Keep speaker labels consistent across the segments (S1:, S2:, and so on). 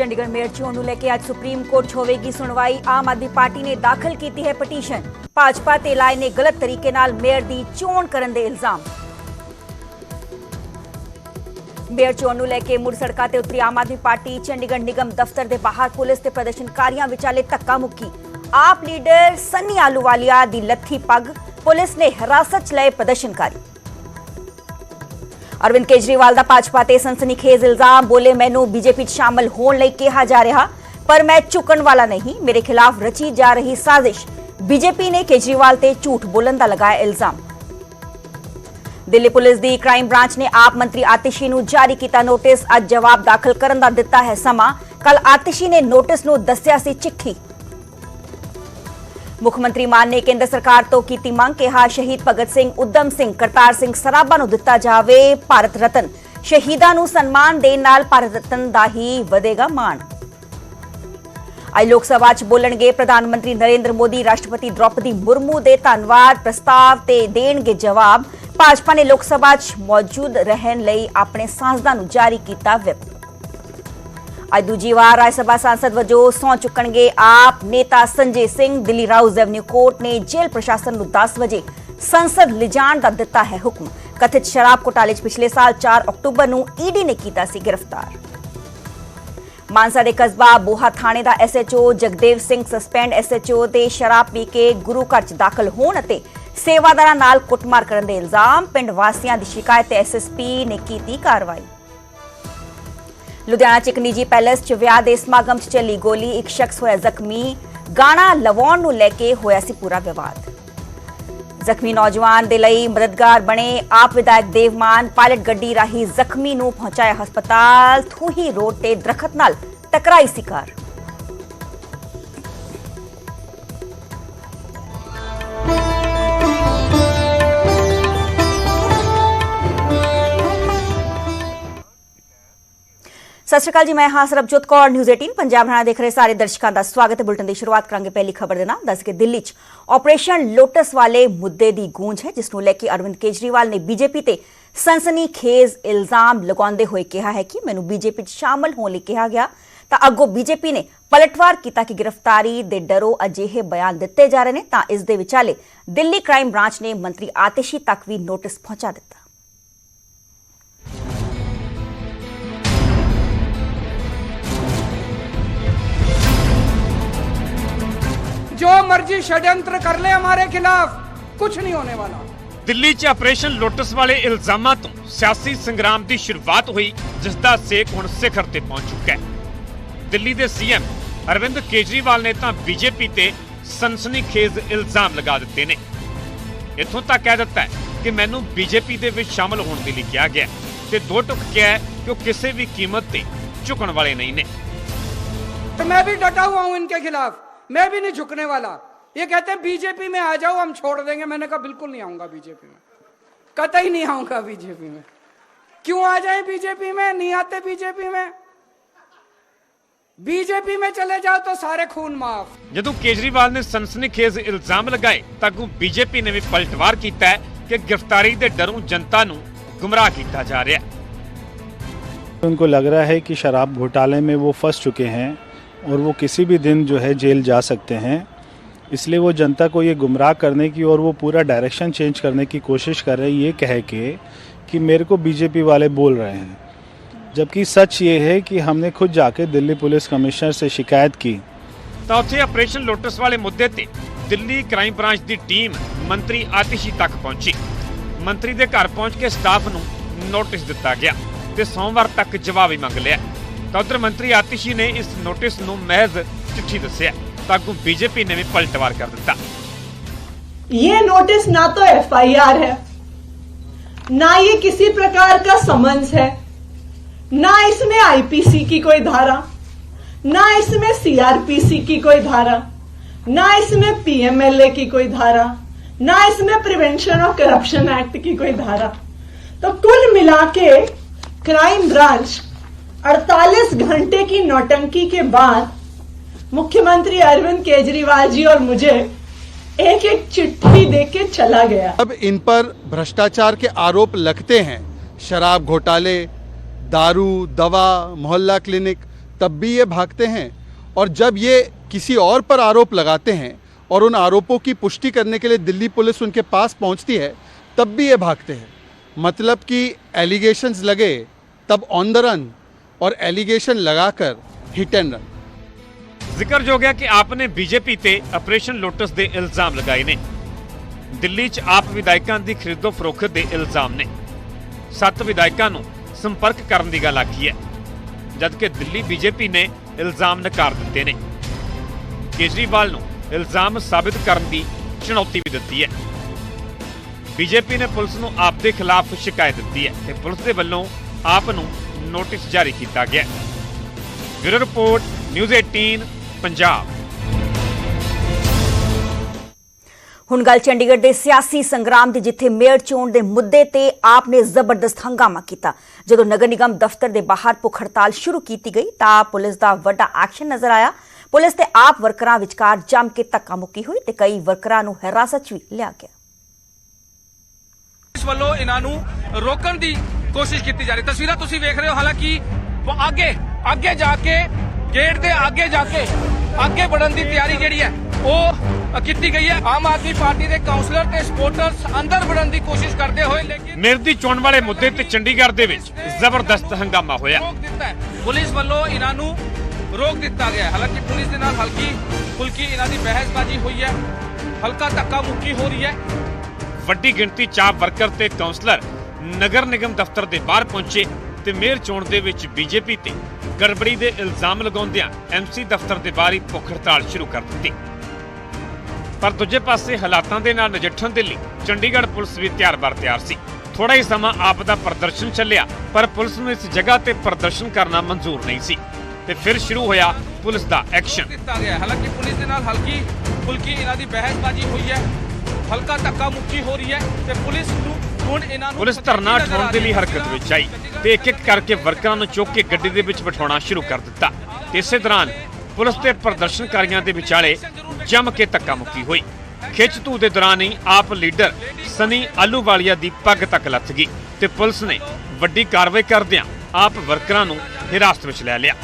S1: Chandigarh mayor ਚੋਣ ਨੂੰ ਲੈ ਕੇ ਅੱਜ ਸੁਪਰੀਮ ਕੋਰਟ 'ਚ ਹੋਵੇਗੀ ਸੁਣਵਾਈ। ਆਮ ਆਦਮੀ ਪਾਰਟੀ ਨੇ ਦਾਖਲ ਕੀਤੀ ਹੈ ਪਟੀਸ਼ਨ। ਭਾਜਪਾ ਤੇ ਲਾਏ ਨੇ ਗਲਤ ਤਰੀਕੇ ਨਾਲ ਮੇਅਰ ਦੀ ਚੋਣ ਕਰਨ ਦੇ ਇਲਜ਼ਾਮ। ਮੇਅਰ ਚੋਣ ਨੂੰ ਲੈ ਕੇ ਮੁੜ ਸੜਕਾਂ ਤੇ ਉਤਰੀ ਆਮ ਆਦਮੀ ਪਾਰਟੀ, ਚੰਡੀਗੜ੍ਹ ਨਿਗਮ ਦਫ਼ਤਰ ਦੇ ਬਾਹਰ ਪੁਲਿਸ ਤੇ ਪ੍ਰਦਰਸ਼ਨਕਾਰੀਆਂ ਵਿਚਾਲੇ ਧੱਕਾ ਮੁੱਕੀ। ਆਪ ਲੀਡਰ ਸੰਨੀ ਆਲੂਵਾਲੀਆ ਦੀ ਲੱਥੀ ਪੱਗ। ਪੁਲਿਸ ਨੇ ਹਿਰਾਸਤ 'ਚ ਲਏ ਪ੍ਰਦਰਸ਼ਨਕਾਰੀ। ਅਰਵਿੰਦ ਕੇਜਰੀਵਾਲ ਦਾ ਭਾਜਪਾ ਤੇ ਸਨਸਨੀਖੇਜ਼ ਇਲਜ਼ਾਮ, ਬੋਲੇ ਮੈਨੂੰ ਬੀਜੇਪੀ 'ਚ ਸ਼ਾਮਲ ਹੋਣ ਲਈ ਕਿਹਾ ਜਾ ਰਿਹਾ, ਪਰ ਮੈਂ ਝੁਕਣ ਵਾਲਾ ਨਹੀਂ। ਮੇਰੇ ਖਿਲਾਫ ਰਚੀ ਜਾ ਰਹੀ ਸਾਜ਼ਿਸ਼। ਬੀਜੇਪੀ ਨੇ ਕੇਜਰੀਵਾਲ ਤੇ ਝੂਠ ਬੋਲਣ ਦਾ ਲਗਾਇਆ ਇਲਜ਼ਾਮ। ਦਿੱਲੀ ਪੁਲਿਸ ਦੀ ਕ੍ਰਾਈਮ ਬ੍ਰਾਂਚ ਨੇ ਆਪ ਮੰਤਰੀ ਆਤਿਸ਼ੀ ਨੂੰ ਜਾਰੀ ਕੀਤਾ ਨੋਟਿਸ। ਅੱਜ ਜਵਾਬ ਦਾਖਲ ਕਰਨ ਦਾ ਦਿੱਤਾ ਹੈ ਸਮਾਂ। ਕੱਲ ਆਤਿਸ਼ੀ ਨੇ ਨੋਟਿਸ ਨੂੰ ਦੱਸਿਆ ਸੀ ਚਿੱਠੀ। ਮੁੱਖ ਮੰਤਰੀ ਮਾਨ ਨੇ ਕੇਂਦਰ ਸਰਕਾਰ ਤੋਂ ਕੀਤੀ ਮੰਗ ਕਿਹਾ, ਸ਼ਹੀਦ ਭਗਤ ਸਿੰਘ, ਉਦਮ ਸਿੰਘ, ਕਰਤਾਰ ਸਿੰਘ ਸਰਾਭਾ ਨੂੰ ਦਿੱਤਾ ਜਾਵੇ ਭਾਰਤ ਰਤਨ। ਸ਼ਹੀਦਾਂ ਨੂੰ ਸਨਮਾਨ ਦੇਣ ਨਾਲ ਭਾਰਤ ਰਤਨ ਦਾ ਹੀ ਵਧੇਗਾ ਮਾਣ। ਅੱਜ ਲੋਕ ਸਭਾ 'ਚ ਬੋਲਣਗੇ ਪ੍ਰਧਾਨ ਮੰਤਰੀ ਨਰਿੰਦਰ ਮੋਦੀ, ਰਾਸ਼ਟਰਪਤੀ ਦ੍ਰੋਪਦੀ ਮੁਰਮੂ ਦੇ ਧੰਨਵਾਦ, ਪ੍ਰਸਤਾਵ ਤੇ ਦੇਣਗੇ ਜਵਾਬ। ਭਾਜਪਾ ਨੇ ਲੋਕ ਸਭਾ 'ਚ ਮੌਜੂਦ ਰਹਿਣ ਲਈ ਆਪਣੇ ਸਾਂਸਦਾਂ ਨੂੰ ਜਾਰੀ ਕੀਤਾ ਵਿਪ। ਅੱਜ ਦੂਜੀ ਵਾਰ ਰਾਜ ਸਭਾ ਸੰਸਦ ਵਜੋਂ ਸਹੁੰ ਚੁੱਕਣਗੇ ਆਪ ਨੇਤਾ Sanjay Singh. Delhi Rouse Avenue court ਨੇ ਜੇਲ੍ਹ ਪ੍ਰਸ਼ਾਸਨ ਨੂੰ 10 ਵਜੇ ਸੰਸਦ ਲਿਜਾਣ ਦਾ ਦਿੱਤਾ ਹੈ ਹੁਕਮ। ਕਥਿਤ ਸ਼ਰਾਬ ਘੁਟਾਲੇ 'ਚ ਪਿਛਲੇ ਸਾਲ 4 ਅਕਤੂਬਰ ਨੂੰ ਈਡੀ ਨੇ ਕੀਤਾ ਸੀ ਗ੍ਰਿਫਤਾਰ। ਮਾਨਸਾ ਦੇ ਕਸਬਾ ਬੋਹਾ ਥਾਣੇ ਦਾ SHO Jagdev Singh suspend. SHO ਤੇ ਸ਼ਰਾਬ ਪੀ ਕੇ ਗੁਰੂ ਘਰ 'ਚ ਦਾਖਲ ਹੋਣ ਅਤੇ ਸੇਵਾਦਾਰਾਂ ਨਾਲ ਕੁੱਟਮਾਰ ਕਰਨ ਦੇ ਇਲਜ਼ਾਮ। ਪਿੰਡ ਵਾਸੀਆਂ ਦੀ ਸ਼ਿਕਾਇਤ ਤੇ ਐਸਐਸਪੀ ਨੇ ਕੀਤੀ ਕਾਰਵਾਈ। ਲੁਧਿਆਣਾ 'ਚ ਇੱਕ ਨਿੱਜੀ ਪੈਲੇਸ 'ਚ ਵਿਆਹ ਦੇ ਸਮਾਗਮ 'ਚ ਚੱਲੀ ਗੋਲੀ, ਇੱਕ ਸ਼ਖਸ ਹੋਇਆ ਜ਼ਖਮੀ। ਗਾਣਾ ਲਵਾਉਣ ਨੂੰ ਲੈ ਕੇ ਹੋਇਆ ਸੀ ਪੂਰਾ ਵਿਵਾਦ। ਜ਼ਖਮੀ ਨੌਜਵਾਨ ਦੇ ਲਈ ਮਦਦਗਾਰ ਬਣੇ ਆਪ ਵਿਧਾਇਕ ਦੇਵਮਾਨ ਪਾਇਲਟ ਗੱਡੀ ਰਾਹੀਂ ਜ਼ਖਮੀ ਨੂੰ ਪਹੁੰਚਾਇਆ ਹਸਪਤਾਲ। ਥੂਹੀ ਰੋਡ ਤੇ ਦਰਖਤ ਨਾਲ ਟਕਰਾਈ ਸੀ ਕਾਰ। ਸਤਿ ਸ਼੍ਰੀ ਅਕਾਲ ਜੀ, ਮੈਂ ਹਾਂ ਸਰਬਜੋਤ ਕੌਰ ਨਿਊਜ਼ 18 ਪੰਜਾਬ ਹਰਿਆਣਾ ਦੇਖ ਰਹੇ ਸਾਰੇ ਦਰਸ਼ਕਾਂ ਦਾ ਸਵਾਗਤ ਹੈ ਬੁਲਟਨ ਦੀ ਸ਼ੁਰੂਆਤ ਕਰਾਂਗੇ ਪਹਿਲੀ ਖਬਰ ਦੇ ਨਾਲ। ਦੱਸ ਕੇ ਦਿੱਲੀ 'ਚ ਆਪਰੇਸ਼ਨ ਲੋਟਸ ਵਾਲੇ ਮੁੱਦੇ ਦੀ ਗੂੰਜ ਹੈ, ਜਿਸ ਨੂੰ ਲੈ ਕੇ ਅਰਵਿੰਦ ਕੇਜਰੀਵਾਲ ਨੇ ਬੀਜੇਪੀ ਤੇ ਸਨਸਨੀ ਖੇਜ਼ ਇਲਜ਼ਾਮ ਲਗਾਉਂਦੇ ਹੋਏ ਕਿਹਾ ਹੈ ਕਿ ਮੈਨੂੰ ਬੀਜੇਪੀ 'ਚ ਸ਼ਾਮਲ ਹੋਣ ਲਈ ਕਿਹਾ ਗਿਆ। ਤਾਂ ਅੱਗੋਂ ਬੀਜੇਪੀ ਨੇ ਪਲਟਵਾਰ ਕੀਤਾ ਕਿ ਗ੍ਰਿਫਤਾਰੀ ਦੇ ਡਰੋ ਅਜਿਹੇ ਬਿਆਨ ਦਿੱਤੇ ਜਾ ਰਹੇ ਨੇ, ਤਾਂ ਇਸ ਦੇ ਵਿਚਾਲੇ ਦਿੱਲੀ ਕ੍ਰਾਈਮ ਬ੍ਰਾਂਚ ਨੇ ਮੰਤਰੀ ਆਤਿਸ਼ੀ ਤੱਕ ਵੀ ਨੋਟਿਸ ਪਹੁੰਚਾ ਦਿੱਤਾ।
S2: मर्जी षड्यंत्र कर ले हमारे खिलाफ कुछ नहीं होने वाला
S3: ਦਿੱਲੀ 'ਚ ਆਪਰੇਸ਼ਨ ਲੋਟਸ ਵਾਲੇ ਇਲਜ਼ਾਮਾਂ ਤੋਂ ਸਿਆਸੀ ਸੰਗਰਾਮ ਦੀ ਸ਼ੁਰੂਆਤ ਹੋਈ ਜਿਸ ਦਾ ਸੇਕ ਹੁਣ ਸਿਖਰ ਤੇ ਪਹੁੰਚ ਚੁੱਕਾ ਹੈ ਦਿੱਲੀ ਦੇ ਸੀਐਮ ਅਰਵਿੰਦ ਕੇਜਰੀਵਾਲ ਨੇ ਤਾਂ ਬੀਜੇਪੀ ਤੇ ਸਨਸਨੀਖੇਜ਼ ਇਲਜ਼ਾਮ ਲਗਾ ਦਿੱਤੇ ਨੇ ਇੱਥੋਂ ਤੱਕ ਕਹਿ ਦਿੱਤਾ ਹੈ ਕਿ ਮੈਨੂੰ ਬੀਜੇਪੀ ਦੇ ਵਿੱਚ ਸ਼ਾਮਲ ਹੋਣ ਦੇ ਲਈ ਕਿਹਾ ਗਿਆ ਹੈ ਤੇ ਦੋ ਟੁਕ ਕਿਹਾ ਹੈ ਕਿ ਉਹ ਕਿਸੇ ਵੀ ਕੀਮਤ ਤੇ ਝੁਕਣ ਵਾਲੇ ਨਹੀਂ ਨੇ
S2: तो मैं भी डटा हुआ हूं इनके खिलाफ मैं भी नहीं झुकने वाला ये कहते हैं बीजेपी में आ जाओ हम छोड़ देंगे मैंने कहा बिल्कुल नहीं आऊंगा बीजेपी में कतई नहीं आऊंगा बीजेपी में क्यों आ जाए बीजेपी में नहीं आते बीजेपी में बीजेपी में चले जाओ तो सारे खून माफ
S3: ਜਦੋਂ ਕੇਜਰੀਵਾਲ ਨੇ ਸਨਸਨੀਖੇਜ਼ ਇਲਜ਼ਾਮ ਲਗਾਏ ਤਾਂ ਅੱਗੋਂ ਬੀਜੇਪੀ ਨੇ ਵੀ ਪਲਟਵਾਰ ਕੀਤਾ ਹੈ ਕਿ ਗ੍ਰਿਫਤਾਰੀ ਦੇ ਡਰੋਂ ਜਨਤਾ ਨੂੰ ਗੁੰਮਰਾਹ ਕੀਤਾ ਜਾ ਰਿਹਾ ਹੈ
S4: उनको लग रहा है कि शराब घोटाले में वो फंस चुके हैं और वो किसी भी दिन जो है जेल जा सकते हैं इसलिए वो जनता को ये गुमराह करने की और वो पूरा डायरेक्शन चेंज करने की कोशिश कर रहे हैं ये कह के कि मेरे को बीजेपी वाले बोल रहे हैं जबकि सच ये है कि हमने खुद जाके दिल्ली पुलिस कमिश्नर से शिकायत की
S3: ਤਾਂ ਉੱਥੇ ਆਪਰੇਸ਼ਨ ਲੋਟਸ ਵਾਲੇ ਮੁੱਦੇ ਤੇ ਦਿੱਲੀ ਕ੍ਰਾਈਮ ਬ੍ਰਾਂਚ ਦੀ ਟੀਮ ਮੰਤਰੀ ਆਤਿਸ਼ੀ ਤੱਕ ਪਹੁੰਚੀ ਮੰਤਰੀ ਦੇ ਘਰ ਪਹੁੰਚ ਕੇ ਸਟਾਫ ਨੂੰ ਨੋਟਿਸ ਦਿੱਤਾ ਗਿਆ ਤੇ ਸੋਮਵਾਰ ਤੱਕ ਜਵਾਬ ਹੀ ਮੰਗ ਲਿਆ ਤਾਂ ਉਧਰ ਮੰਤਰੀ ਆਤਿਸ਼ੀ ਨੇ ਇਸ ਨੋਟਿਸ ਨੂੰ ਮਹਿਜ਼ ਚਿੱਠੀ ਦੱਸਿਆ ਤਾਂ ਅੱਗੋਂ ਬੀਜੇਪੀ ਨੇ ਵੀ ਪਲਟਵਾਰ ਕਰ ਦਿੱਤਾ
S5: ये नोटिस ना तो एफआईआर है ना ये किसी प्रकार का समन्स है ना इसमें आईपीसी की कोई धारा ना इसमें सीआरपीसी की कोई धारा ना इसमें पीएमएलए की कोई धारा ना इसमें प्रिवेंशन ऑफ करप्शन एक्ट की कोई धारा तो कुल मिला के क्राइम ब्रांच 48 घंटे की नौटंकी के बाद मुख्यमंत्री अरविंद केजरीवाल जी और मुझे एक एक चिट्ठी देके चला गया।
S6: अब इन पर भ्रष्टाचार के आरोप लगते हैं। शराब घोटाले, दारू, दवा, मोहल्ला क्लिनिक, तब भी ये भागते हैं। और जब ये किसी और पर आरोप लगाते हैं और उन आरोपों की पुष्टि करने के लिए दिल्ली पुलिस उनके पास पहुँचती है, तब भी ये भागते हैं। मतलब कि एलिगेशंस लगे, तब ऑन द रन और एलिगेशन लगाकर हिट एंड रन
S3: ਜ਼ਿਕਰਯੋਗ ਹੈ ਕਿ ਆਪ ਨੇ ਬੀਜੇਪੀ ਤੇ ਆਪਰੇਸ਼ਨ ਲੋਟਸ ਦੇ ਇਲਜ਼ਾਮ ਲਗਾਏ ਨੇ ਦਿੱਲੀ 'ਚ ਆਪ ਵਿਧਾਇਕਾਂ ਦੀ ਖਰੀਦੋ ਫਰੋਖਤ ਦੇ ਇਲਜ਼ਾਮ ਨੇ ਸੱਤ ਵਿਧਾਇਕਾਂ ਨੂੰ ਸੰਪਰਕ ਕਰਨ ਦੀ ਗੱਲ ਆਖੀ ਹੈ ਜਦਕਿ ਦਿੱਲੀ ਬੀਜੇਪੀ ਨੇ ਇਲਜ਼ਾਮ ਨਕਾਰ ਦਿੱਤੇ ਨੇ ਕੇਜਰੀਵਾਲ ਨੂੰ ਇਲਜ਼ਾਮ ਸਾਬਿਤ ਕਰਨ ਦੀ ਚੁਣੌਤੀ ਵੀ ਦਿੱਤੀ ਹੈ ਬੀਜੇਪੀ ਨੇ ਪੁਲਿਸ ਨੂੰ ਆਪ ਦੇ ਖਿਲਾਫ ਸ਼ਿਕਾਇਤ ਦਿੱਤੀ ਹੈ ਤੇ ਪੁਲਿਸ ਦੇ ਵੱਲੋਂ ਆਪ ਨੂੰ ਨੋਟਿਸ ਜਾਰੀ ਕੀਤਾ ਗਿਆ। ਹੈ ਬਿਊਰੋ ਰਿਪੋਰਟ, ਨਿਊਜ਼ 18 ਪੰਜਾਬ।
S1: ਹੁਣ ਗੱਲ ਚੰਡੀਗੜ੍ਹ ਦੇ ਸਿਆਸੀ ਸੰਗਰਾਮ ਦੀ, ਜਿੱਥੇ ਮੇਅਰ ਚੋਣ ਦੇ ਮੁੱਦੇ ਤੇ ਆਪ ਨੇ ਜ਼ਬਰਦਸਤ ਹੰਗਾਮਾ ਕੀਤਾ। ਜਦੋਂ ਨਗਰ ਨਿਗਮ ਦਫ਼ਤਰ ਦੇ ਬਾਹਰ ਭੁੱਖ ਹੜਤਾਲ ਸ਼ੁਰੂ ਕੀਤੀ ਗਈ, ਤਾਂ ਪੁਲਿਸ ਦਾ ਵੱਡਾ ਐਕਸ਼ਨ ਨਜ਼ਰ ਆਇਆ। ਪੁਲਿਸ ਤੇ ਆਪ ਵਰਕਰਾਂ ਵਿਚਕਾਰ ਜੰਮ ਕੇ ਧੱਕਾ ਮੁੱਕੀ ਹੋਈ ਤੇ ਕਈ ਵਰਕਰਾਂ ਨੂੰ ਹਿਰਾਸਤ 'ਚ ਵੀ ਲਿਆ ਗਿਆ।
S7: ਇਸ ਵੱਲੋਂ ਇਹਨਾਂ ਨੂੰ ਰੋਕਣ ਦੀ ਕੋਸ਼ਿਸ਼ ਕੀਤੀ ਜਾ ਰਹੀ ਤਸਵੀਰਾਂ ਤੁਸੀਂ ਵੇਖ ਰਹੇ ਹੋ ਹਾਲਾਂਕਿ ਅੱਗੇ ਅੱਗੇ ਜਾ ਕੇ ਗੇਟ ਦੇ ਅੱਗੇ ਜਾ ਕੇ ਅੱਗੇ ਵਧਣ ਦੀ ਤਿਆਰੀ ਜਿਹੜੀ ਹੈ ਉਹ ਕੀਤੀ ਗਈ ਹੈ। ਆਮ ਆਦਮੀ ਪਾਰਟੀ ਦੇ ਕਾਉਂਸਲਰ ਤੇ ਸਪੋਰਟਰਸ ਅੰਦਰ ਵੜਨ ਦੀ ਕੋਸ਼ਿਸ਼ ਕਰਦੇ ਹੋਏ ਲੇਕਿਨ
S3: ਮੇਅਰ ਦੀ ਚੋਣ ਵਾਲੇ ਮੁੱਦੇ ਤੇ ਚੰਡੀਗੜ੍ਹ ਦੇ ਵਿੱਚ ਜ਼ਬਰਦਸਤ ਹੰਗਾਮਾ ਹੋਇਆ।
S7: ਪੁਲਿਸ ਵੱਲੋਂ ਇਹਨਾਂ ਨੂੰ ਰੋਕ ਦਿੱਤਾ ਗਿਆ। ਹਾਲਾਂਕਿ ਪੁਲਿਸ ਦੇ ਨਾਲ ਹਲਕੀ ਫੁਲਕੀ ਇਹਨਾਂ ਦੀ ਬਹਿਸਬਾਜ਼ੀ ਹੋਈ ਹੈ। ਹਲਕਾ ਧੱਕਾ ਮੁੱਕੀ ਹੋ ਰਹੀ ਹੈ।
S3: ਵੱਡੀ ਗਿਣਤੀ ਚਾਪ ਵਰਕਰ ਤੇ ਕਾਉਂਸਲਰ ਨਗਰ ਨਿਗਮ ਦਫ਼ਤਰ ਦੇ ਬਾਹਰ ਪਹੁੰਚੇ ਤੇ ਮੇਅਰ ਚੋਣ ਦੇ ਵਿੱਚ ਬੀਜੇਪੀ ਤੇ ਗੜਬੜੀ ਦੇ ਇਲਜ਼ਾਮ ਲਗਾਉਂਦਿਆਂ ਐਮਸੀ ਦਫ਼ਤਰ ਦੇ ਬਾਹਰ ਹੀ ਭੁੱਖ ਹੜਤਾਲ ਸ਼ੁਰੂ ਕਰ ਦਿੱਤੀ। ਪਰ ਦੂਜੇ ਪਾਸੇ ਹਾਲਾਤਾਂ ਦੇ ਨਾਲ ਨਜਿੱਠਣ ਦੇ ਲਈ ਚੰਡੀਗੜ੍ਹ ਪੁਲਿਸ ਵੀ ਤਿਆਰ-ਬਰ ਤਿਆਰ ਸੀ। ਥੋੜਾ ਹੀ ਸਮਾਂ ਆਪ ਦਾ ਪ੍ਰਦਰਸ਼ਨ ਚੱਲਿਆ, ਪਰ ਪੁਲਿਸ ਨੂੰ ਇਸ ਜਗ੍ਹਾ ਤੇ ਪ੍ਰਦਰਸ਼ਨ ਕਰਨਾ ਮਨਜ਼ੂਰ ਨਹੀਂ ਸੀ ਤੇ ਫਿਰ ਸ਼ੁਰੂ ਹੋਇਆ ਪੁਲਿਸ ਦਾ ਐਕਸ਼ਨ।
S7: ਦਿੱਤਾ ਗਿਆ। ਹਾਲਾਂਕਿ ਪੁਲਿਸ ਦੇ ਨਾਲ ਹਲਕੀ ਫੁਲਕੀ ਇਹਨਾਂ ਦੀ ਬਹਿਸਬਾਜ਼ੀ ਹੋਈ ਹੈ। ਹਲਕਾ ਧੱਕਾ ਮੁੱਕੀ ਹੋ ਰਹੀ ਹੈ ਤੇ ਪੁਲਿਸ ਨੂੰ ਹੁਣ ਇਹਨਾਂ ਨੂੰ
S3: ਪੁਲਿਸ ਧਰਨਾ ਉਠਾਉਣ ਦੇ ਲਈ ਹਰਕਤ ਵਿੱਚ ਆਈ ਤੇ ਇੱਕ ਇੱਕ ਕਰਕੇ ਵਰਕਰਾਂ ਨੂੰ ਚੁੱਕ ਕੇ ਗੱਡੀ ਦੇ ਵਿੱਚ ਬਿਠਾਉਣਾ ਸ਼ੁਰੂ ਕਰ ਦਿੱਤਾ। ਤੇ ਇਸੇ ਦੌਰਾਨ ਪੁਲਿਸ ਤੇ ਪ੍ਰਦਰਸ਼ਨਕਾਰੀਆਂ ਦੇ ਵਿਚਾਲੇ ਜੰਮ ਕੇ ਧੱਕਾ ਮੁੱਕੀ ਹੋਈ। ਖਿੱਚ ਧੂ ਦੇ ਦੌਰਾਨ ਹੀ ਆਪ ਲੀਡਰ ਸਨੀ ਆਲੂਵਾਲੀਆ ਦੀ ਪੱਗ ਤੱਕ ਲੱਥ ਗਈ ਤੇ ਪੁਲਿਸ ਨੇ ਵੱਡੀ ਕਾਰਵਾਈ ਕਰਦਿਆਂ ਆਪ ਵਰਕਰਾਂ ਨੂੰ ਹਿਰਾਸਤ ਵਿੱਚ ਲੈ ਲਿਆ।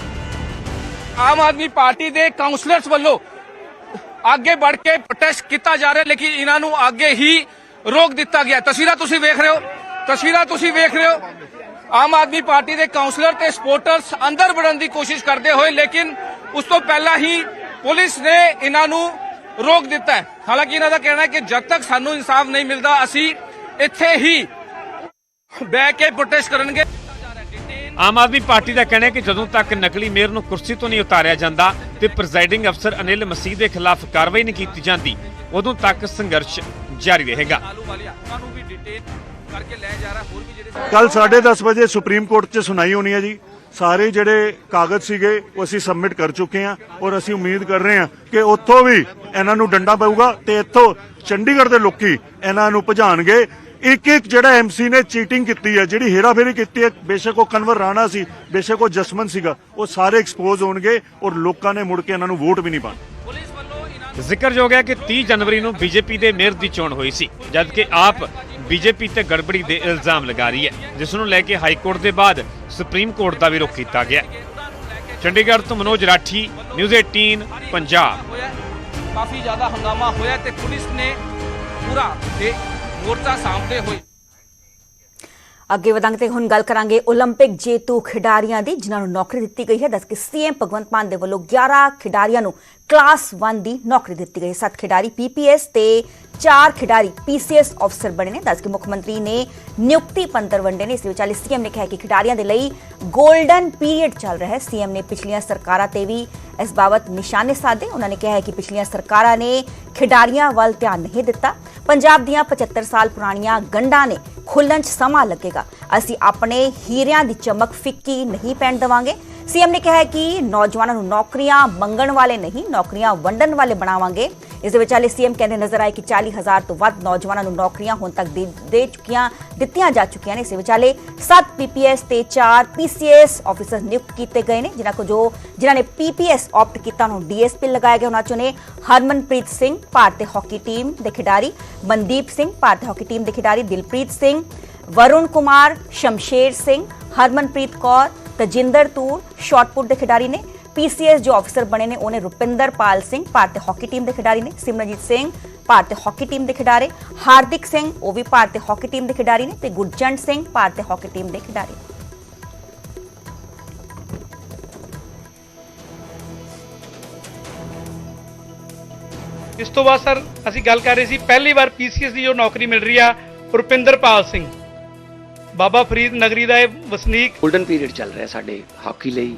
S7: ਆਮ ਆਦਮੀ ਪਾਰਟੀ ਦੇ ਕਾਉਂਸਲਰਸ ਵੱਲੋਂ ਅੱਗੇ ਵੱਧ ਕੇ ਪ੍ਰੋਟੈਸਟ ਕੀਤਾ ਜਾ ਰਿਹਾ, ਲੇਕਿਨ ਇਹਨਾਂ ਨੂੰ ਅੱਗੇ ਹੀ ਰੋਕ ਦਿੱਤਾ ਗਿਆ। ਤਸਵੀਰਾਂ ਤੁਸੀਂ ਵੇਖ ਰਹੇ ਹੋ, ਤਸਵੀਰਾਂ ਤੁਸੀਂ ਵੇਖ ਰਹੇ ਹੋ। ਆਮ ਆਦਮੀ ਪਾਰਟੀ ਦੇ ਕਾਉਂਸਲਰ ਤੇ ਸਪੋਰਟਰਸ ਅੰਦਰ ਵੜਨ ਦੀ ਕੋਸ਼ਿਸ਼ ਕਰਦੇ ਹੋਏ, ਲੇਕਿਨ ਉਸ ਤੋਂ ਪਹਿਲਾਂ ਹੀ ਪੁਲਿਸ ਨੇ ਇਹਨਾਂ ਨੂੰ ਰੋਕ ਦਿੱਤਾ ਹੈ। ਹਾਲਾਂਕਿ ਇਹਨਾਂ ਦਾ ਕਹਿਣਾ ਹੈ ਕਿ ਜਦ ਤੱਕ ਸਾਨੂੰ ਇਨਸਾਫ ਨਹੀਂ ਮਿਲਦਾ, ਅਸੀਂ ਇੱਥੇ ਹੀ ਬਹਿ ਕੇ ਪ੍ਰੋਟੈਸਟ ਕਰਨਗੇ।
S3: ਆਮ ਆਦਮੀ ਪਾਰਟੀ ਦਾ ਕਹਿਣਾ ਹੈ ਕਿ ਜਦੋਂ ਤੱਕ ਨਕਲੀ ਮੇਅਰ ਨੂੰ ਕੁਰਸੀ ਤੋਂ ਨਹੀਂ ਉਤਾਰਿਆ ਜਾਂਦਾ ਤੇ ਪ੍ਰੈਜ਼ਾਈਡਿੰਗ ਅਫਸਰ ਅਨਿਲ ਮਸੀਹ ਦੇ ਖਿਲਾਫ ਕਾਰਵਾਈ ਨਹੀਂ ਕੀਤੀ ਜਾਂਦੀ, ਉਦੋਂ ਤੱਕ ਸੰਘਰਸ਼ ਜਾਰੀ ਰਹੇਗਾ।
S8: ਕੱਲ 10:30 ਵਜੇ ਸੁਪਰੀਮ ਕੋਰਟ 'ਚ ਸੁਣਾਈ ਹੋਣੀ ਹੈ ਜੀ। ਸਾਰੇ ਜਿਹੜੇ ਕਾਗਜ਼ ਸੀਗੇ, ਉਹ ਅਸੀਂ ਸਬਮਿਟ ਕਰ ਚੁੱਕੇ ਹਾਂ ਔਰ ਅਸੀਂ ਉਮੀਦ ਕਰ ਰਹੇ ਹਾਂ ਕਿ ਉੱਥੋਂ ਵੀ ਇਹਨਾਂ ਨੂੰ ਡੰਡਾ ਪਊਗਾ ਤੇ ਇੱਥੋਂ ਚੰਡੀਗੜ੍ਹ ਦੇ ਲੋਕੀ ਇਹਨਾਂ ਨੂੰ ਭਜਾਣਗੇ। ਇੱਕ ਇੱਕ ਜਿਹੜਾ ਐਮਸੀ ਨੇ ਚੀਟਿੰਗ ਕੀਤੀ ਹੈ ਜਿਹੜੀ ਹੇਰਾਫੇਰੀ ਕੀਤੀ ਹੈ ਬੇਸ਼ੱਕ ਉਹ ਕਨਵਰ ਰਾਣਾ ਸੀ ਬੇਸ਼ੱਕ ਉਹ ਜਸਮਨ ਸੀਗਾ ਉਹ ਸਾਰੇ ਐਕਸਪੋਜ਼ ਹੋਣਗੇ ਔਰ ਲੋਕਾਂ ਨੇ ਮੁੜ ਕੇ ਇਹਨਾਂ ਨੂੰ ਵੋਟ ਵੀ ਨਹੀਂ ਪਾਣੀ
S7: ਪੁਲਿਸ ਵੱਲੋਂ ਇਹਨਾਂ
S3: ਜ਼ਿਕਰਯੋਗ ਹੈ ਕਿ 30 ਜਨਵਰੀ ਨੂੰ ਬੀਜੇਪੀ ਦੇ ਮੇਅਰ ਦੀ ਚੋਣ ਹੋਈ ਸੀ ਜਦਕਿ ਆਪ ਬੀਜੇਪੀ ਤੇ ਗੜਬੜੀ ਦੇ ਇਲਜ਼ਾਮ ਲਗਾ ਰਹੀ ਹੈ ਜਿਸ ਨੂੰ ਲੈ ਕੇ ਹਾਈ ਕੋਰਟ ਦੇ ਬਾਅਦ ਸੁਪਰੀਮ ਕੋਰਟ ਦਾ ਵੀ ਰੁਖ ਕੀਤਾ ਗਿਆ ਹੈ। ਚੰਡੀਗੜ੍ਹ ਤੋਂ ਮਨੋਜ ਰਾਠੀ ਨਿਊਜ਼ 18 ਪੰਜਾਬ
S7: ਕਾਫੀ ਜ਼ਿਆਦਾ ਹੰਗਾਮਾ ਹੋਇਆ ਤੇ ਪੁਲਿਸ ਨੇ ਪੂਰਾ ਤੇ ਮੋਰਚਾ ਸਾਹਮਣੇ ਹੋਏ
S1: ਅੱਗੇ ਵਧਾਂਗੇ ਤੇ ਹੁਣ ਗੱਲ ਕਰਾਂਗੇ 올림픽 ਜੇਤੂ ਖਿਡਾਰੀਆਂ ਦੀ, ਜਿਨ੍ਹਾਂ ਨੂੰ ਨੌਕਰੀ ਦਿੱਤੀ ਗਈ ਹੈ। ਦੱਸ ਕੇ ਸੀਐਮ ਭਗਵੰਤ ਮਾਨ ਦੇ ਵੱਲੋਂ 11 ਖਿਡਾਰੀਆਂ ਨੂੰ ਕਲਾਸ 1 ਦੀ ਨੌਕਰੀ ਦਿੱਤੀ ਗਈ ਹੈ। 7 ਖਿਡਾਰੀ ਪੀਪੀਐਸ ਤੇ ਚਾਰ ਖਿਡਾਰੀ ਪੀਸੀਐਸ ਅਫਸਰ ਬਣੇ ਨੇ। ਦੱਸ ਕੇ ਮੁੱਖ ਮੰਤਰੀ ਨੇ ਨਿਯੁਕਤੀ ਪੰਤਰ ਵੰਡੇ ਨੇ। ਇਸ ਵਿਚਾਲੇ ਸੀਐਮ ਨੇ ਕਿਹਾ ਕਿ ਖਿਡਾਰੀਆਂ ਦੇ ਲਈ ਗੋਲਡਨ ਪੀਰੀਅਡ ਚੱਲ ਰਿਹਾ ਹੈ। ਸੀਐਮ ਨੇ ਪਿਛਲੀਆਂ ਸਰਕਾਰਾਂ ਤੇ ਵੀ ਇਸ ਬਾਬਤ ਨਿਸ਼ਾਨੇ ਸਾਧੇ। ਉਹਨਾਂ ਨੇ ਕਿਹਾ ਹੈ ਕਿ ਪਿਛਲੀਆਂ ਸਰਕਾਰਾਂ ਨੇ ਖਿਡਾਰੀਆਂ ਵੱਲ ਧਿਆਨ ਨਹੀਂ ਦਿੱਤਾ। ਪੰਜਾਬ ਦੀਆਂ 75 ਸਾਲ ਪੁਰਾਣੀਆਂ ਗੰਢਾਂ ਨੇ ਖੁੱਲਣ 'ਚ ਸਮਾਂ ਲੱਗੇਗਾ। ਅਸੀਂ ਆਪਣੇ ਹੀਰਿਆਂ ਦੀ ਚਮਕ ਫਿੱਕੀ ਨਹੀਂ ਪੈਣ ਦੇਵਾਂਗੇ। ਸੀਐਮ ਨੇ ਕਿਹਾ ਹੈ ਕਿ ਨੌਜਵਾਨਾਂ ਨੂੰ ਨੌਕਰੀਆਂ ਮੰਗਣ ਵਾਲੇ ਨਹੀਂ, ਨੌਕਰੀਆਂ ਵੰਡਣ ਵਾਲੇ ਬਣਾਵਾਂਗੇ। ਇਸ ਦੇ ਵਿਚਾਲੇ ਸੀਐਮ ਕਹਿੰਦੇ ਨਜ਼ਰ ਆਏ ਕਿ 40000 ਤੋਂ ਵੱਧ ਨੌਜਵਾਨਾਂ ਨੂੰ ਨੌਕਰੀਆਂ ਹੁਣ ਤੱਕ ਦੇ ਦੇ ਚੁੱਕੀਆਂ, ਦਿੱਤੀਆਂ ਜਾ ਚੁੱਕੀਆਂ ਨੇ। ਇਸ ਦੇ ਵਿਚਾਲੇ 7 ਪੀਪੀਐਸ ਤੇ 4 ਪੀਸੀਐਸ ਆਫੀਸਰ ਨਿਯੁਕਤ ਕੀਤੇ ਗਏ ਨੇ, ਜਿਨ੍ਹਾਂ ਕੋ ਜੋ, ਜਿਨ੍ਹਾਂ ਨੇ ਪੀਪੀਐਸ ਆਪਟ ਕੀਤਾ, ਉਹਨਾਂ ਨੂੰ ਡੀਐਸਪੀ ਲਗਾਇਆ ਗਿਆ ਉਹਨਾਂ ਚੋਂ ਨੇ ਹਰਮਨਪ੍ਰੀਤ ਸਿੰਘ, ਭਾਰਤੀ ਹਾਕੀ ਟੀਮ ਦੇ ਖਿਡਾਰੀ। ਮਨਦੀਪ ਸਿੰਘ, ਭਾਰਤੀ ਹਾਕੀ ਟੀਮ ਦੇ ਖਿਡਾਰੀ। ਦਿਲਪ੍ਰੀਤ ਸਿੰਘ, ਵਰੁਣ ਕੁਮਾਰ, ਸ਼ਮਸ਼ੇਰ ਸਿੰਘ, ਹਰਮਨਪ੍ਰੀਤ ਕੌਰ, ਤਜਿੰਦਰ ਤੂਰ, ਸ਼ਾਟਪੁੱਟ ਦੇ ਖਿਡਾਰੀ ਨੇ। ਪੀਸੀਐਸ ਜੋ ਅਫਸਰ ਬਣੇ ਨੇ ਉਹਨੇ ਰੁਪਿੰਦਰ ਪਾਲ ਸਿੰਘ ਭਾਰਤੀ ਹਾਕੀ ਟੀਮ ਦੇ ਖਿਡਾਰੀ ਨੇ ਸਿਮਰਨਜੀਤ ਸਿੰਘ ਭਾਰਤੀ ਹਾਕੀ ਟੀਮ ਦੇ ਖਿਡਾਰੀ ਹਾਰਦਿਕ ਸਿੰਘ ਉਹ ਵੀ ਭਾਰਤੀ ਹਾਕੀ ਟੀਮ ਦੇ ਖਿਡਾਰੀ ਨੇ ਤੇ ਗੁਰਜੰਟ ਸਿੰਘ ਭਾਰਤੀ ਹਾਕੀ ਟੀਮ ਦੇ ਖਿਡਾਰੀ ਨੇ।
S9: ਇਸ ਤੋਂ ਬਾਅਦ ਸਰ ਅਸੀਂ ਗੱਲ ਕਰ ਰਹੇ ਸੀ ਪਹਿਲੀ ਵਾਰ ਪੀਸੀਐਸ ਦੀ ਜੋ ਨੌਕਰੀ ਮਿਲ ਰਹੀ ਆ ਰੁਪਿੰਦਰਪਾਲ ਸਿੰਘ। ਬਾਬਾ ਫਰੀਦ ਨਗਰੀ ਦਾ ਇਹ ਵਸਨੀਕ
S10: 골ਡਨ ਪੀਰੀਅਡ ਚੱਲ ਰਿਹਾ ਸਾਡੇ ਹਾਕੀ ਲਈ।